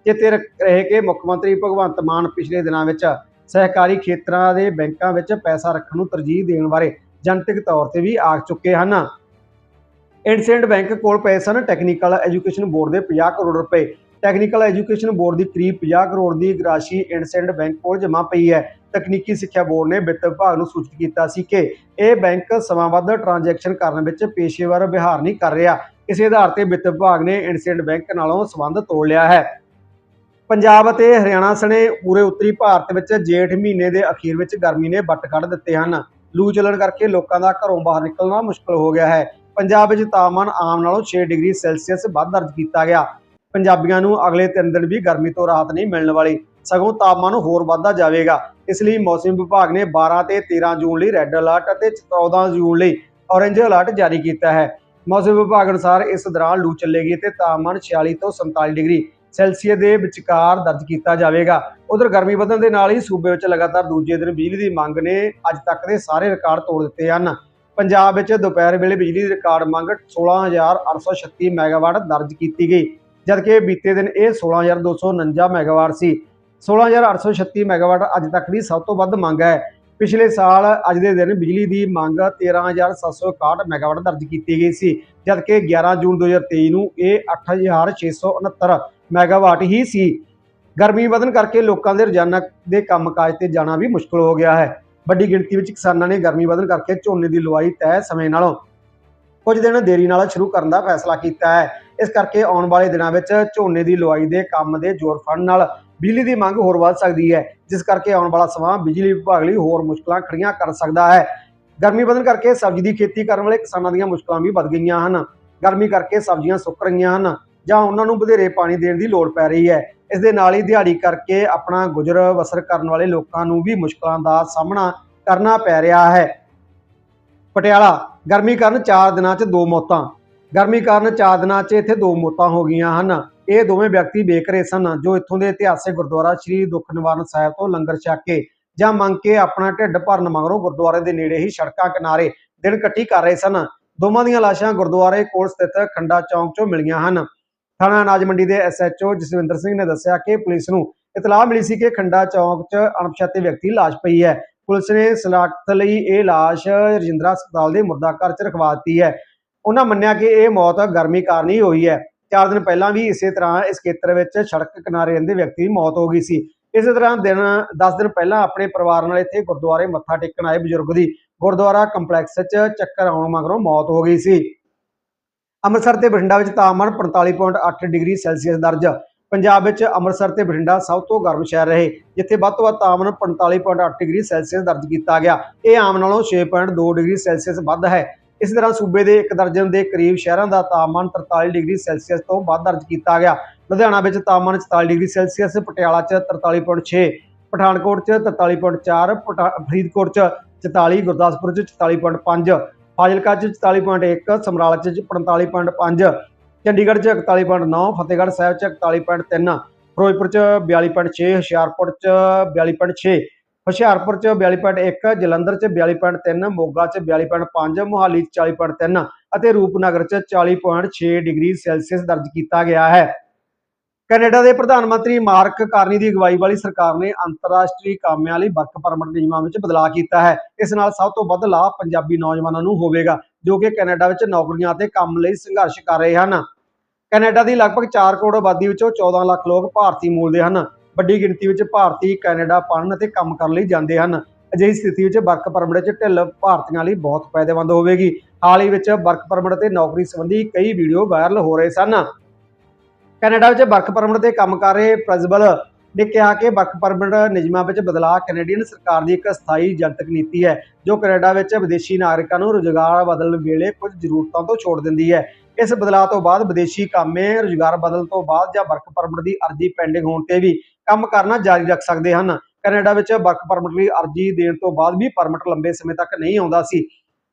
ਚੇਤੇ ਰਹੇ ਕਿ ਮੁੱਖ ਮੰਤਰੀ ਭਗਵੰਤ ਮਾਨ ਪਿਛਲੇ ਦਿਨਾਂ ਵਿੱਚ ਸਹਿਕਾਰੀ ਖੇਤਰਾਂ ਦੇ ਬੈਂਕਾਂ ਵਿੱਚ ਪੈਸਾ ਰੱਖਣ ਨੂੰ ਤਰਜੀਹ ਦੇਣ ਬਾਰੇ ਜਨਤਕ ਤੌਰ ਤੇ ਵੀ ਆਖ ਚੁੱਕੇ ਹਨ। ਇੰਡਸਇੰਡ ਬੈਂਕ ਕੋਲ ਪਏ ਸਨ। ਟੈਕਨੀਕਲ ਐਜੂਕੇਸ਼ਨ ਬੋਰਡ ਦੇ 50 ਕਰੋੜ ਰੁਪਏ। ਟੈਕਨੀਕਲ ਐਜੂਕੇਸ਼ਨ ਬੋਰਡ ਦੀ ਕਰੀਬ 50 ਕਰੋੜ ਦੀ ਰਾਸ਼ੀ ਇੰਡਸਇੰਡ ਬੈਂਕ ਕੋਲ ਜਮ੍ਹਾਂ ਪਈ ਹੈ। ਤਕਨੀਕੀ ਸਿੱਖਿਆ ਬੋਰਡ ਨੇ ਵਿੱਤ ਵਿਭਾਗ ਨੂੰ ਸੂਚਿਤ ਕੀਤਾ ਸੀ ਕਿ ਇਹ ਬੈਂਕ ਸਮਾਂਬੱਧ ਟ੍ਰਾਂਜੈਕਸ਼ਨ ਕਰਨ ਵਿੱਚ ਪੇਸ਼ੇਵਰ ਵਿਹਾਰ ਨਹੀਂ ਕਰ ਰਿਹਾ। ਇਸੇ ਆਧਾਰ ਤੇ ਵਿੱਤ ਵਿਭਾਗ ਨੇ ਇੰਡਸਇੰਡ ਬੈਂਕ ਨਾਲੋਂ ਸੰਬੰਧ ਤੋੜ ਲਿਆ ਹੈ। ਪੰਜਾਬ ਅਤੇ ਹਰਿਆਣਾ ਸਣੇ ਪੂਰੇ ਉੱਤਰੀ ਭਾਰਤ ਵਿੱਚ ਜੇਠ ਮਹੀਨੇ ਦੇ ਅਖੀਰ ਵਿੱਚ ਗਰਮੀ ਨੇ ਵੱਟ ਕੱਢ ਦਿੱਤੇ ਹਨ। ਲੂ ਚੱਲਣ ਕਰਕੇ ਲੋਕਾਂ ਦਾ ਘਰੋਂ ਬਾਹਰ ਨਿਕਲਣਾ ਮੁਸ਼ਕਲ ਹੋ ਗਿਆ ਹੈ। ਪੰਜਾਬ ਵਿੱਚ ਤਾਪਮਾਨ ਆਮ ਨਾਲੋਂ 6 ਡਿਗਰੀ ਸੈਲਸੀਅਸ ਵੱਧ ਦਰਜ ਕੀਤਾ ਗਿਆ। ਪੰਜਾਬੀਆਂ ਨੂੰ ਅਗਲੇ 3 ਦਿਨ ਵੀ ਗਰਮੀ ਤੋਂ ਰਾਹਤ ਨਹੀਂ ਮਿਲਣ ਵਾਲੀ। ਸਗੋਂ ਤਾਪਮਾਨ ਹੋਰ ਵੱਧਦਾ ਜਾਵੇਗਾ। ਇਸ ਲਈ ਮੌਸਮ ਵਿਭਾਗ ਨੇ 12 ਤੇ 13 ਜੂਨ ਲਈ ਰੈੱਡ ਅਲਰਟ ਅਤੇ 14 ਜੂਨ ਲਈ ਔਰੇਂਜ ਅਲਰਟ ਜਾਰੀ ਕੀਤਾ ਹੈ। ਮੌਸਮ ਵਿਭਾਗ ਅਨੁਸਾਰ ਇਸ ਦੌਰਾਨ ਲੂ ਚੱਲੇਗੀ ਤੇ ਤਾਪਮਾਨ 46 ਤੋਂ 47 ਡਿਗਰੀ ਸੈਲਸੀਅਸ ਦੇ ਵਿਚਕਾਰ ਦਰਜ ਕੀਤਾ ਜਾਵੇਗਾ। ਉਧਰ ਗਰਮੀ ਵਧਣ ਦੇ ਨਾਲ ਹੀ ਸੂਬੇ ਵਿੱਚ ਲਗਾਤਾਰ ਦੂਜੇ ਦਿਨ ਬਿਜਲੀ ਦੀ ਮੰਗ ਨੇ ਅੱਜ ਤੱਕ ਦੇ ਸਾਰੇ ਰਿਕਾਰਡ ਤੋੜ ਦਿੱਤੇ ਹਨ। ਪੰਜਾਬ ਵਿੱਚ ਦੁਪਹਿਰ ਵੇਲੇ ਬਿਜਲੀ ਦੀ ਰਿਕਾਰਡ ਮੰਗ 16836 ਮੈਗਾਵਾਟ ਦਰਜ ਕੀਤੀ ਗਈ, ਜਦਕਿ ਬੀਤੇ ਦਿਨ ਇਹ 16249 ਮੈਗਾਵਾਟ ਸੀ। 16836 ਮੈਗਾਵਾਟ ਅੱਜ ਤੱਕ ਦੀ ਸਭ ਤੋਂ ਵੱਧ ਮੰਗ ਹੈ। ਪਿਛਲੇ ਸਾਲ ਅੱਜ ਦੇ ਦਿਨ ਬਿਜਲੀ ਦੀ ਮੰਗ 13761 ਮੈਗਾਵਾਟ ਦਰਜ ਕੀਤੀ ਗਈ ਸੀ, ਜਦਕਿ 11 ਜੂਨ 2023 ਨੂੰ ਇਹ 8669 ਮੈਗਾਵਾਟ ਹੀ ਸੀ। ਗਰਮੀ ਵਧਣ ਕਰਕੇ ਲੋਕਾਂ ਦੇ ਰੋਜ਼ਾਨਾ ਦੇ ਕੰਮਕਾਜ ਤੇ ਜਾਣਾ ਵੀ ਮੁਸ਼ਕਲ ਹੋ ਗਿਆ ਹੈ। ਵੱਡੀ ਗਿਣਤੀ ਵਿੱਚ ਕਿਸਾਨਾਂ ਨੇ ਗਰਮੀ ਵਧਣ ਕਰਕੇ ਝੋਨੇ ਦੀ ਲਵਾਈ ਤੈਅ ਸਮੇਂ ਨਾਲੋਂ ਕੁਝ ਦਿਨ ਦੇਰੀ ਨਾਲ ਸ਼ੁਰੂ ਕਰਨ ਦਾ ਫੈਸਲਾ ਕੀਤਾ ਹੈ। ਇਸ ਕਰਕੇ ਆਉਣ ਵਾਲੇ ਦਿਨਾਂ ਵਿੱਚ ਝੋਨੇ ਦੀ ਲਵਾਈ ਦੇ ਕੰਮ ਦੇ ਜ਼ੋਰ ਫੜਨ ਨਾਲ ਬਿਜਲੀ ਦੀ ਮੰਗ ਹੋਰ ਵੱਧ ਸਕਦੀ ਹੈ। ਜਿਸ ਕਰਕੇ ਆਉਣ ਵਾਲਾ ਸਮਾਂ ਬਿਜਲੀ ਵਿਭਾਗ ਲਈ ਹੋਰ ਮੁਸ਼ਕਲਾਂ ਖੜੀਆਂ ਕਰ ਸਕਦਾ ਹੈ। ਗਰਮੀ ਵਧਣ ਕਰਕੇ ਸਬਜ਼ੀ ਦੀ ਖੇਤੀ ਕਰਨ ਵਾਲੇ ਕਿਸਾਨਾਂ ਦੀਆਂ ਮੁਸ਼ਕਲਾਂ ਵੀ ਵੱਧ ਗਈਆਂ ਹਨ। ਗਰਮੀ ਕਰਕੇ ਸਬਜ਼ੀਆਂ ਸੁੱਕ ਰਹੀਆਂ ਹਨ ਜਾਂ ਉਹਨਾਂ ਨੂੰ ਵਧੇਰੇ ਪਾਣੀ ਦੇਣ ਦੀ ਲੋੜ ਪੈ ਰਹੀ ਹੈ। ਇਸ ਦੇ ਨਾਲ ਹੀ ਦਿਹਾੜੀ ਕਰਕੇ ਆਪਣਾ ਗੁਜ਼ਰ ਬਸਰ ਕਰਨ ਵਾਲੇ ਲੋਕਾਂ ਨੂੰ ਵੀ ਮੁਸ਼ਕਲਾਂ ਦਾ ਸਾਹਮਣਾ ਕਰਨਾ ਪੈ ਰਿਹਾ ਹੈ। ਪਟਿਆਲਾ, ਗਰਮੀ ਕਾਰਨ 4 ਦਿਨਾਂ 'ਚ ਦੋ ਮੌਤਾਂ। ਗਰਮੀ ਕਾਰਨ 4 ਦਿਨਾਂ 'ਚ ਇੱਥੇ ਦੋ ਮੌਤਾਂ ਹੋ ਗਈਆਂ ਹਨ। ਇਹ ਦੋਵੇਂ ਵਿਅਕਤੀ ਬੇਕਰੇ ਸਨ, ਜੋ ਇੱਥੋਂ ਦੇ ਇਤਿਹਾਸਿਕ ਗੁਰਦੁਆਰਾ ਸ੍ਰੀ ਦੁੱਖ ਨਿਵਾਰਨ ਸਾਹਿਬ ਤੋਂ ਲੰਗਰ ਛਕ ਕੇ ਜਾਂ ਮੰਗ ਕੇ ਆਪਣਾ ਢਿੱਡ ਭਰਨ ਮਗਰੋਂ ਗੁਰਦੁਆਰੇ ਦੇ ਨੇੜੇ ਹੀ ਸੜਕਾਂ ਕਿਨਾਰੇ ਦਿਨ ਕੱਟੀ ਕਰ ਰਹੇ ਸਨ। ਦੋਵਾਂ ਦੀਆਂ ਲਾਸ਼ਾਂ ਗੁਰਦੁਆਰੇ ਕੋਲ ਸਥਿਤ ਖੰਡਾ ਚੌਂਕ 'ਚੋਂ ਮਿਲੀਆਂ ਹਨ। ਥਾਣਾ ਅਨਾਜ ਮੰਡੀ ਦੇ ਐਸਐਚਓ ਜਸਵਿੰਦਰ ਸਿੰਘ ਨੇ ਦੱਸਿਆ ਕਿ ਪੁਲਿਸ ਨੂੰ ਇਤਲਾਹ ਮਿਲੀ ਸੀ ਕਿ ਖੰਡਾ ਚੌਂਕ 'ਚ ਅਣਪਛਾਤੇ ਵਿਅਕਤੀ ਲਾਸ਼ ਪਈ ਹੈ। ਪੁਲਿਸ ਨੇ ਸਨਾਖਤ ਲਈ ਇਹ ਲਾਸ਼ ਰਜਿੰਦਰਾ ਹਸਪਤਾਲ ਦੇ ਮੁਰਦਾ ਘਰ 'ਚ ਰਖਵਾ ਦਿੱਤੀ ਹੈ। ਉਹਨਾਂ ਮੰਨਿਆ ਕਿ ਇਹ ਮੌਤ ਗਰਮੀ ਕਾਰਨ ਹੀ ਹੋਈ ਹੈ। ਚਾਰ ਦਿਨ ਪਹਿਲਾਂ ਵੀ ਇਸੇ ਤਰ੍ਹਾਂ ਇਸ ਖੇਤਰ ਵਿੱਚ ਸੜਕ ਕਿਨਾਰੇ ਰਹਿੰਦੇ ਵਿਅਕਤੀ ਦੀ ਮੌਤ ਹੋ ਗਈ ਸੀ। ਇਸੇ ਤਰ੍ਹਾਂ ਦਿਨ 10 ਦਿਨ ਪਹਿਲਾਂ ਆਪਣੇ ਪਰਿਵਾਰ ਨਾਲ ਇੱਥੇ ਗੁਰਦੁਆਰੇ ਮੱਥਾ ਟੇਕਣ ਆਏ ਬਜ਼ੁਰਗ ਦੀ ਗੁਰਦੁਆਰਾ ਕੰਪਲੈਕਸ 'ਚ ਚੱਕਰ ਆਉਣ ਮਗਰੋਂ ਮੌਤ ਹੋ ਗਈ ਸੀ। ਅੰਮ੍ਰਿਤਸਰ ਤੇ ਬਠਿੰਡਾ ਵਿੱਚ ਤਾਪਮਾਨ 45.8 ਡਿਗਰੀ ਸੈਲਸੀਅਸ ਦਰਜ। ਪੰਜਾਬ ਵਿੱਚ ਅੰਮ੍ਰਿਤਸਰ ਤੇ ਬਠਿੰਡਾ ਸਭ ਤੋਂ ਗਰਮ ਸ਼ਹਿਰ ਰਹੇ, ਜਿੱਥੇ ਵੱਧ ਤੋਂ ਵੱਧ ਤਾਪਮਾਨ 45.8 ਡਿਗਰੀ ਸੈਲਸੀਅਸ ਦਰਜ ਕੀਤਾ ਗਿਆ। ਇਹ ਆਮ ਨਾਲੋਂ 6.2 ਡਿਗਰੀ ਸੈਲਸੀਅਸ ਵੱਧ ਹੈ। ਇਸ ਤਰ੍ਹਾਂ ਸੂਬੇ ਦੇ ਇੱਕ ਦਰਜਨ ਦੇ ਕਰੀਬ ਸ਼ਹਿਰਾਂ ਦਾ ਤਾਪਮਾਨ 43 ਡਿਗਰੀ ਸੈਲਸੀਅਸ ਤੋਂ ਵੱਧ ਦਰਜ ਕੀਤਾ ਗਿਆ। ਲੁਧਿਆਣਾ ਵਿੱਚ ਤਾਪਮਾਨ 44 ਡਿਗਰੀ ਸੈਲਸੀਅਸ, ਪਟਿਆਲਾ 'ਚ 43.6 ਪਠਾਨਕੋਟ 'ਚ 43.4 ਪਟਾ- ਫਰੀਦਕੋਟ 'ਚ 44 ਗੁਰਦਾਸਪੁਰ 'ਚ 44.5 ਫਾਜ਼ਿਲਕਾ 'ਚ 44.1 ਸਮਰਾਲਾ 'ਚ 45.5 ਚੰਡੀਗੜ੍ਹ 'ਚ 41.9 ਫਤਿਹਗੜ੍ਹ ਸਾਹਿਬ 'ਚ 41.3 ਫਿਰੋਜ਼ਪੁਰ 'ਚ 42.6 ਹੁਸ਼ਿਆਰਪੁਰ 'ਚ 42.6 ਹੁਸ਼ਿਆਰਪੁਰ 'ਚ 42.1 ਜਲੰਧਰ 'ਚ 42.3 ਮੋਗਾ 'ਚ 42.5 ਮੁਹਾਲੀ 'ਚ 40.3 ਅਤੇ ਰੂਪਨਗਰ 'ਚ 40.6 ਡਿਗਰੀ ਸੈਲਸੀਅਸ ਦਰਜ ਕੀਤਾ ਗਿਆ ਹੈ। ਕੈਨੇਡਾ ਦੇ ਪ੍ਰਧਾਨ ਮੰਤਰੀ ਮਾਰਕ ਕਾਰਨੀ ਦੀ ਅਗਵਾਈ ਵਾਲੀ ਸਰਕਾਰ ਨੇ ਅੰਤਰਰਾਸ਼ਟਰੀ ਕਾਮਿਆਂ ਲਈ ਵਰਕ ਪਰਮਿਟ ਨਿਯਮਾਂ ਵਿੱਚ ਬਦਲਾਅ ਕੀਤਾ ਹੈ। ਇਸ ਨਾਲ ਸਭ ਤੋਂ ਵੱਧ ਲਾਭ ਪੰਜਾਬੀ ਨੌਜਵਾਨਾਂ ਨੂੰ ਹੋਵੇਗਾ, ਜੋ ਕਿ ਕੈਨੇਡਾ ਵਿੱਚ ਨੌਕਰੀਆਂ ਅਤੇ ਕੰਮ ਲਈ ਸੰਘਰਸ਼ ਕਰ ਰਹੇ ਹਨ। ਕੈਨੇਡਾ ਦੀ ਲਗਭਗ 4 ਕਰੋੜ ਆਬਾਦੀ ਵਿੱਚੋਂ 14 ਲੱਖ ਲੋਕ ਭਾਰਤੀ ਮੂਲ ਦੇ ਹਨ। ਵੱਡੀ ਗਿਣਤੀ ਵਿੱਚ ਭਾਰਤੀ ਕੈਨੇਡਾ ਪੜ੍ਹਨ ਅਤੇ ਕੰਮ ਕਰਨ ਲਈ ਜਾਂਦੇ ਹਨ। ਅਜਿਹੀ ਸਥਿਤੀ ਵਿੱਚ ਵਰਕ ਪਰਮਿਟ 'ਚ ਢਿੱਲ ਭਾਰਤੀਆਂ ਲਈ ਬਹੁਤ ਫਾਇਦੇਮੰਦ ਹੋਵੇਗੀ। ਹਾਲ ਹੀ ਵਿੱਚ ਵਰਕ ਪਰਮਿਟ ਤੇ ਨੌਕਰੀ ਸੰਬੰਧੀ ਕਈ ਵੀਡੀਓ ਵਾਇਰਲ ਹੋ ਰਹੇ ਸਨ। ਕੈਨੇਡਾ ਵਿੱਚ ਵਰਕ ਪਰਮਿਟ ਤੇ ਕੰਮ ਕਰ ਰਹੇ ਪ੍ਰਿੰਸੀਪਲ ਨੇ ਕਿਹਾ ਕਿ ਵਰਕ ਪਰਮਿਟ ਨਿਯਮਾਂ ਵਿੱਚ ਬਦਲਾਅ ਕੈਨੇਡੀਅਨ ਸਰਕਾਰ ਦੀ ਇੱਕ ਸਥਾਈ ਜਨਤਕ ਨੀਤੀ ਹੈ, ਜੋ ਕੈਨੇਡਾ ਵਿੱਚ ਵਿਦੇਸ਼ੀ ਨਾਗਰਿਕਾਂ ਨੂੰ ਰੁਜ਼ਗਾਰ ਬਦਲਣ ਵੇਲੇ ਕੁਝ ਜ਼ਰੂਰਤਾਂ ਤੋਂ ਛੋੜ ਦਿੰਦੀ ਹੈ। ਇਸ ਬਦਲਾਅ ਤੋਂ ਬਾਅਦ ਵਿਦੇਸ਼ੀ ਕਾਮੇ ਰੁਜ਼ਗਾਰ ਬਦਲਣ ਤੋਂ ਬਾਅਦ ਜਾਂ ਵਰਕ ਪਰਮਿਟ ਦੀ ਅਰਜ਼ੀ ਪੈਂਡਿੰਗ ਹੋਣ ਤੇ ਵੀ ਕੰਮ ਕਰਨਾ ਜਾਰੀ ਰੱਖ ਸਕਦੇ ਹਨ। ਕੈਨੇਡਾ ਵਿੱਚ ਵਰਕ ਪਰਮਿਟ ਲਈ ਅਰਜ਼ੀ ਦੇਣ ਤੋਂ ਬਾਅਦ ਵੀ ਪਰਮਿਟ ਲੰਬੇ ਸਮੇਂ ਤੱਕ ਨਹੀਂ ਆਉਂਦਾ ਸੀ।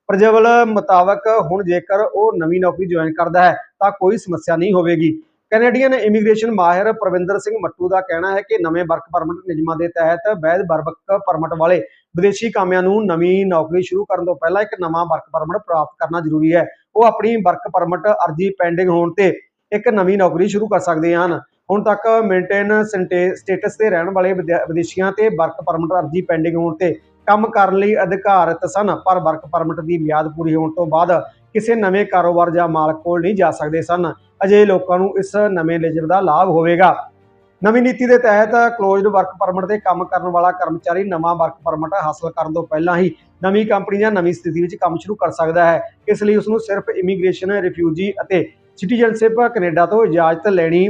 ਪ੍ਰਜਵਲ ਮੁਤਾਬਕ ਹੁਣ ਜੇਕਰ ਉਹ ਨਵੀਂ ਨੌਕਰੀ ਜੁਆਇਨ ਕਰਦਾ ਹੈ, ਤਾਂ ਕੋਈ ਸਮੱਸਿਆ ਨਹੀਂ ਹੋਵੇਗੀ। ਕੈਨੇਡੀਅਨ ਇਮੀਗ੍ਰੇਸ਼ਨ ਮਾਹਿਰ ਪ੍ਰਵਿੰਦਰ ਸਿੰਘ ਮੱਟੂ ਦਾ ਕਹਿਣਾ ਹੈ ਕਿ ਨਵੇਂ ਵਰਕ ਪਰਮਿਟ ਨਿਯਮਾਂ ਦੇ ਤਹਿਤ ਵੈਧ ਵਰਕ ਪਰਮਿਟ ਵਾਲੇ ਵਿਦੇਸ਼ੀ ਕਾਮਿਆਂ ਨੂੰ ਨਵੀਂ ਨੌਕਰੀ ਸ਼ੁਰੂ ਕਰਨ ਤੋਂ ਪਹਿਲਾਂ ਇੱਕ ਨਵਾਂ ਵਰਕ ਪਰਮਿਟ ਪ੍ਰਾਪਤ ਕਰਨਾ ਜ਼ਰੂਰੀ ਹੈ। ਉਹ ਆਪਣੀ ਵਰਕ ਪਰਮਿਟ ਅਰਜ਼ੀ ਪੈਂਡਿੰਗ ਹੋਣ ਤੇ ਇੱਕ ਨਵੀਂ ਨੌਕਰੀ ਸ਼ੁਰੂ ਕਰ ਸਕਦੇ ਹਨ। ਹੁਣ ਤੱਕ ਮੇਨਟੇਨ ਸਟੇਟਸ ਤੇ ਰਹਿਣ ਵਾਲੇ ਵਿਦਿਆ- ਵਿਦੇਸ਼ੀਆਂ ਤੇ ਵਰਕ ਪਰਮਿਟ ਅਰਜ਼ੀ ਪੈਂਡਿੰਗ ਹੋਣ ਤੇ ਕੰਮ ਕਰਨ ਲਈ ਅਧਿਕਾਰਤ ਸਨ, ਪਰ ਵਰਕ ਪਰਮਿਟ ਦੀ ਮਿਆਦ ਪੂਰੀ ਹੋਣ ਤੋਂ ਬਾਅਦ ਕਿਸੇ ਨਵੇਂ ਕਾਰੋਬਾਰ ਜਾਂ ਮਾਲਕ ਕੋਲ ਨਹੀਂ ਜਾ ਸਕਦੇ ਸਨ। ਅਜੇ ਲੋਕਾਂ ਨੂੰ ਇਸ ਨਵੇਂ ਲੇਜਰ ਦਾ ਲਾਭ ਹੋਵੇਗਾ। ਨਵੀਂ ਨੀਤੀ ਦੇ ਤਹਿਤ ਕਲੋਜ਼ਡ ਵਰਕ ਪਰਮਿਟ ਤੇ ਕੰਮ ਕਰਨ ਵਾਲਾ ਕਰਮਚਾਰੀ ਨਵਾਂ ਵਰਕ ਪਰਮਿਟ ਹਾਸਲ ਕਰਨ ਤੋਂ ਪਹਿਲਾਂ ਹੀ ਨਵੀਂ ਕੰਪਨੀ ਜਾਂ ਨਵੀਂ ਸਥਿਤੀ ਵਿੱਚ ਕੰਮ ਸ਼ੁਰੂ ਕਰ ਸਕਦਾ ਹੈ। ਇਸ ਲਈ ਉਸ ਨੂੰ ਸਿਰਫ ਇਮੀਗ੍ਰੇਸ਼ਨ ਰਿਫਿਊਜੀ ਅਤੇ ਸਿਟੀਜ਼ਨਸ਼ਿਪ ਕੈਨੇਡਾ ਤੋਂ ਇਜਾਜ਼ਤ ਲੈਣੀ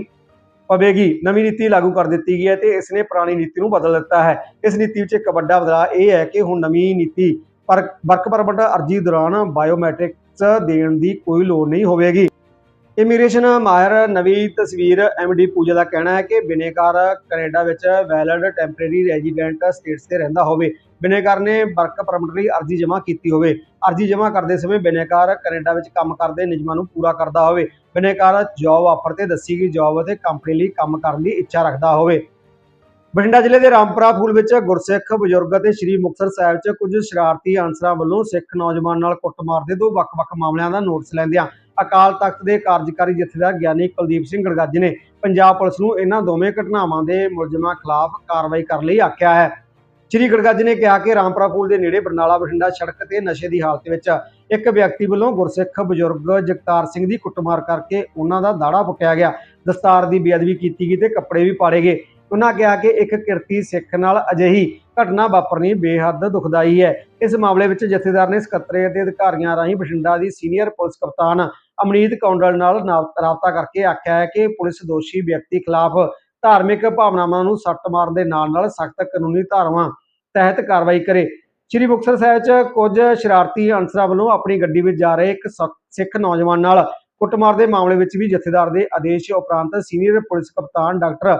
ਪਵੇਗੀ। ਨਵੀਂ ਨੀਤੀ ਲਾਗੂ ਕਰ ਦਿੱਤੀ ਗਈ ਹੈ ਤੇ ਇਸ ਨੇ ਪੁਰਾਣੀ ਨੀਤੀ ਨੂੰ ਬਦਲ ਦਿੱਤਾ ਹੈ। ਇਸ ਨੀਤੀ ਵਿੱਚ ਇੱਕ ਵੱਡਾ ਬਦਲਾਅ ਇਹ ਹੈ ਕਿ ਹੁਣ ਨਵੀਂ ਨੀਤੀ ਪਰ ਵਰਕ ਪਰਮਿਟ ਅਰਜ਼ੀ ਦੌਰਾਨ ਬਾਇਓਮੈਟ੍ਰਿਕ ਦੇਣ ਦੀ ਕੋਈ ਲੋੜ ਨਹੀਂ ਹੋਵੇਗੀ। ਇਮੀਗ੍ਰੇਸ਼ਨ ਮਾਹਿਰ ਨਵੀਂ ਤਸਵੀਰ ਐਮਡੀ ਪੂਜਾ ਦਾ ਕਹਿਣਾ ਹੈ ਕਿ ਬਿਨੇਕਾਰ ਕੈਨੇਡਾ ਵਿੱਚ ਵੈਲਿਡ ਟੈਂਪਰੇਰੀ ਰੈਜ਼ੀਡੈਂਟ ਸਟੇਟਸ ਤੇ ਰਹਿੰਦਾ ਹੋਵੇ। ਬਿਨੇਕਾਰ ਨੇ ਵਰਕ ਪਰਮਿਟ ਲਈ ਅਰਜ਼ੀ ਜਮ੍ਹਾਂ ਕੀਤੀ ਹੋਵੇ। ਅਰਜ਼ੀ ਜਮ੍ਹਾਂ ਕਰਦੇ ਸਮੇਂ ਬਿਨੇਕਾਰ ਕੈਨੇਡਾ ਵਿੱਚ ਕੰਮ ਕਰਦੇ ਨਿਯਮਾਂ ਨੂੰ ਪੂਰਾ ਕਰਦਾ ਹੋਵੇ। ਬਿਨੇਕਾਰ ਜੌਬ ਆਫਰ ਤੇ ਦੱਸੀ ਗਈ ਜੌਬ ਅਤੇ ਕੰਪਨੀ ਲਈ ਕੰਮ ਕਰਨ ਦੀ ਇੱਛਾ ਰੱਖਦਾ ਹੋਵੇ। ਬਠਿੰਡਾ ਜ਼ਿਲ੍ਹੇ ਦੇ ਰਾਮਪੁਰਾ ਫੂਲ ਵਿੱਚ ਗੁਰਸਿੱਖ ਬਜ਼ੁਰਗ ਅਤੇ ਸ੍ਰੀ ਮੁਕਤਸਰ ਸਾਹਿਬ 'ਚ ਕੁਝ ਸ਼ਰਾਰਤੀ ਅਨਸਰਾਂ ਵੱਲੋਂ ਸਿੱਖ ਨੌਜਵਾਨ ਨਾਲ ਕੁੱਟਮਾਰ ਦੇ ਦੋ ਵੱਖ-ਵੱਖ ਮਾਮਲਿਆਂ ਦਾ ਨੋਟਿਸ ਲੈਂਦਿਆਂ ਅਕਾਲ ਤਖਤ ਦੇ ਕਾਰਜਕਾਰੀ ਜਥੇਦਾਰ ਗਿਆਨੀ ਕੁਲਦੀਪ ਸਿੰਘ ਗੜਗੱਜ ਨੇ ਪੰਜਾਬ ਪੁਲਿਸ ਨੂੰ ਇਹਨਾਂ ਦੋਵੇਂ ਘਟਨਾਵਾਂ ਦੇ ਮੁਲਜ਼ਮਾਂ ਖਿਲਾਫ ਕਾਰਵਾਈ ਕਰਨ ਲਈ ਆਖਿਆ ਹੈ। ਸ੍ਰੀ ਗੜਗੱਜ ਨੇ ਕਿਹਾ ਕਿ ਰਾਮਪੁਰਾ ਫੂਲ ਦੇ ਨੇੜੇ ਬਰਨਾਲਾ ਬਠਿੰਡਾ ਸੜਕ ਤੇ ਨਸ਼ੇ ਦੀ ਹਾਲਤ ਵਿੱਚ ਇੱਕ ਵਿਅਕਤੀ ਵੱਲੋਂ ਗੁਰਸਿੱਖ ਬਜ਼ੁਰਗ ਜਗਤਾਰ ਸਿੰਘ ਦੀ ਕੁੱਟਮਾਰ ਕਰਕੇ ਉਹਨਾਂ ਦਾ ਦਾੜਾ ਪੁੱਟਿਆ ਗਿਆ। ਦਸਤਾਰ ਦੀ ਬੇਅਦਬੀ ਕੀਤੀ ਗਈ ਤੇ ਕੱਪੜੇ ਵੀ ਪਾੜੇ ਗਏ। ਉਹਨਾਂ ਕਿਹਾ ਕਿ ਇੱਕ ਕਿਰਤੀ ਸਿੱਖ ਨਾਲ ਅਜਿਹੀ ਘਟਨਾ ਵਾਪਰਨੀ ਬੇਹੱਦ ਦੁਖਦਾਈ ਹੈ। ਇਸ ਮਾਮਲੇ ਵਿੱਚ ਜਥੇਦਾਰ ਨੇ ਸਕੱਤਰੇਤ ਦੇ ਅਧਿਕਾਰੀਆਂ ਰਾਹੀਂ ਬਠਿੰਡਾ ਦੀ ਸੀਨੀਅਰ ਪੁਲਿਸ ਕਪਤਾਨ ਅਮਨੀਤ ਕੌਂਡਲ ਨਾਲ ਰਾਬਤਾ ਕਰਕੇ ਆਖਿਆ ਹੈ ਕਿ ਪੁਲਿਸ ਦੋਸ਼ੀ ਵਿਅਕਤੀ ਖਿਲਾਫ ਧਾਰਮਿਕ ਭਾਵਨਾਵਾਂ ਨੂੰ ਸੱਟ ਮਾਰਨ ਦੇ ਨਾਲ ਨਾਲ ਸਖਤ ਕਾਨੂੰਨੀ ਧਾਰਾਵਾਂ ਤਹਿਤ ਕਾਰਵਾਈ ਕਰੇ। ਸ਼੍ਰੀ ਮੁਕਤਸਰ ਸਾਹਿਬ 'ਚ ਕੁਝ ਸ਼ਰਾਰਤੀ ਅਨਸਰਾਂ ਵੱਲੋਂ ਆਪਣੀ ਗੱਡੀ ਵਿੱਚ ਜਾ ਰਹੇ ਇੱਕ ਸਿੱਖ ਨੌਜਵਾਨ ਨਾਲ ਕੁੱਟਮਾਰ ਦੇ ਮਾਮਲੇ ਵਿੱਚ ਵੀ ਜਥੇਦਾਰ ਦੇ ਆਦੇਸ਼ ਉਪਰੰਤ ਸੀਨੀਅਰ ਪੁਲਿਸ ਕਪਤਾਨ ਡਾਕਟਰ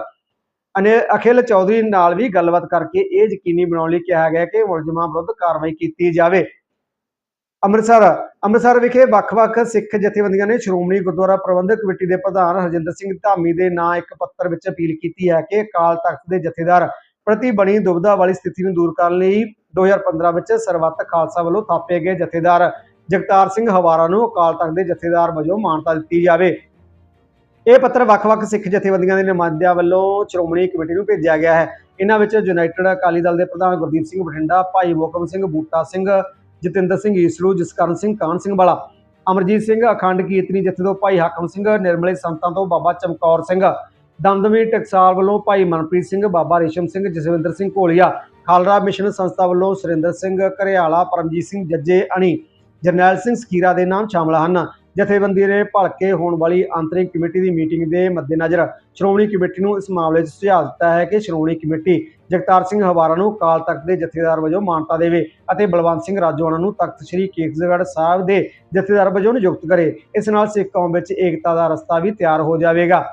ਅਨੇ, ਅਖਿਲ ਚੌਧਰੀ ਨਾਲ ਵੀ ਗੱਲਬਾਤ ਕਰਕੇ ਇਹ ਯਕੀਨੀ ਬਣਾਉਣ ਲਈ ਕਿਹਾ ਗਿਆ ਕਿ ਮੁਲਜ਼ਮਾਂ ਵਿਰੁੱਧ ਕਾਰਵਾਈ ਕੀਤੀ ਜਾਵੇ। ਅੰਮ੍ਰਿਤਸਰ ਅੰਮ੍ਰਿਤਸਰ ਵਿਖੇ ਵੱਖ-ਵੱਖ ਸਿੱਖ ਜਥੇਬੰਦੀਆਂ ਨੇ ਸ਼੍ਰੋਮਣੀ ਗੁਰਦੁਆਰਾ ਪ੍ਰਬੰਧਕ ਕਮੇਟੀ ਦੇ ਪ੍ਰਧਾਨ ਹਰਜਿੰਦਰ ਸਿੰਘ ਧਾਮੀ ਦੇ ਨਾਂ ਇੱਕ ਪੱਤਰ ਵਿੱਚ ਅਪੀਲ ਕੀਤੀ ਹੈ ਕਿ ਅਕਾਲ ਤਖਤ ਦੇ ਜਥੇਦਾਰ ਪ੍ਰਤੀ ਬਣੀ ਦੁਬਿਧਾ ਵਾਲੀ ਸਥਿਤੀ ਨੂੰ ਦੂਰ ਕਰਨ ਲਈ 2015 ਵਿੱਚ ਸਰਬੱਤ ਖਾਲਸਾ ਵੱਲੋਂ ਥਾਪੇ ਗਏ ਜਥੇਦਾਰ ਜਗਤਾਰ ਸਿੰਘ ਹਵਾਰਾ ਨੂੰ ਅਕਾਲ ਤਖਤ ਦੇ ਜਥੇਦਾਰ ਵਜੋਂ ਮਾਨਤਾ ਦਿੱਤੀ ਜਾਵੇ। ਇਹ ਪੱਤਰ ਵੱਖ-ਵੱਖ ਸਿੱਖ ਜਥੇਬੰਦੀਆਂ ਦੇ ਨੁਮਾਇੰਦਿਆਂ ਵੱਲੋਂ ਸ਼੍ਰੋਮਣੀ ਕਮੇਟੀ ਨੂੰ ਭੇਜਿਆ ਗਿਆ ਹੈ। ਇਹਨਾਂ ਵਿੱਚ ਯੂਨਾਈਟਿਡ ਅਕਾਲੀ ਦਲ ਦੇ ਪ੍ਰਧਾਨ ਗੁਰਦੀਪ ਸਿੰਘ ਬਠਿੰਡਾ, ਭਾਈ ਮੋਕਮ ਸਿੰਘ ਬੂਟਾ ਸਿੰਘ, ਜਤਿੰਦਰ ਸਿੰਘ ਈਸਲੂ ਜਸਕਰਨ ਸਿੰਘ ਕਾਨ ਸਿੰਘ ਵਾਲਾ, ਅਮਰਜੀਤ ਸਿੰਘ, ਅਖੰਡ ਕੀਰਤਨੀ ਜਥੇ ਤੋਂ ਭਾਈ ਹਾਕਮ ਸਿੰਘ, ਨਿਰਮਲੇ ਸੰਤਾਂ ਤੋਂ ਬਾਬਾ ਚਮਕੌਰ ਸਿੰਘ ਦਮਦਮੀ ਟਕਸਾਲ ਵੱਲੋਂ ਭਾਈ ਮਨਪ੍ਰੀਤ ਸਿੰਘ, ਬਾਬਾ ਰੇਸ਼ਮ ਸਿੰਘ, ਜਸਵਿੰਦਰ ਸਿੰਘ ਘੋਲੀਆ, ਖਾਲਰਾ ਮਿਸ਼ਨ ਸੰਸਥਾ ਵੱਲੋਂ ਸੁਰਿੰਦਰ ਸਿੰਘ ਘਰਿਆਲਾ, ਪਰਮਜੀਤ ਸਿੰਘ ਜੱਜੇ, ਅਣੀ, ਜਰਨੈਲ ਸਿੰਘ ਸਕੀਰਾ ਦੇ ਨਾਮ ਸ਼ਾਮਲ ਹਨ। ਜਥੇਬੰਦੀ ਨੇ ਭਲਕੇ ਹੋਣ ਵਾਲੀ ਅੰਤਰਿਮ ਕਮੇਟੀ ਦੀ ਮੀਟਿੰਗ ਦੇ ਮੱਦੇਨਜ਼ਰ ਸ਼੍ਰੋਮਣੀ ਕਮੇਟੀ ਨੂੰ ਇਸ ਮਾਮਲੇ 'ਚ ਸੁਝਾਅ ਦਿੱਤਾ ਹੈ ਕਿ ਸ਼੍ਰੋਮਣੀ ਕਮੇਟੀ ਜਗਤਾਰ ਸਿੰਘ ਹਵਾਰਾ ਨੂੰ ਅਕਾਲ ਤਖਤ ਦੇ ਜਥੇਦਾਰ ਵਜੋਂ ਮਾਨਤਾ ਦੇਵੇ ਅਤੇ ਬਲਵੰਤ ਸਿੰਘ ਰਾਜੋਆਣਾ ਨੂੰ ਤਖਤ ਸ੍ਰੀ ਕੇਸਗੜ੍ਹ ਸਾਹਿਬ ਦੇ ਜਥੇਦਾਰ ਵਜੋਂ ਨਿਯੁਕਤ ਕਰੇ। ਇਸ ਨਾਲ ਸਿੱਖ ਕੌਮ ਵਿੱਚ ਏਕਤਾ ਦਾ ਰਸਤਾ ਵੀ ਤਿਆਰ ਹੋ ਜਾਵੇਗਾ।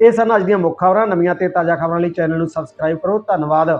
ਇਹ ਸਨ ਅੱਜ ਦੀਆਂ ਮੁੱਖ ਖਬਰਾਂ। ਨਵੀਆਂ ਤੇ ਤਾਜ਼ਾ ਖਬਰਾਂ ਲਈ ਚੈਨਲ ਨੂੰ ਸਬਸਕ੍ਰਾਈਬ ਕਰੋ। ਧੰਨਵਾਦ।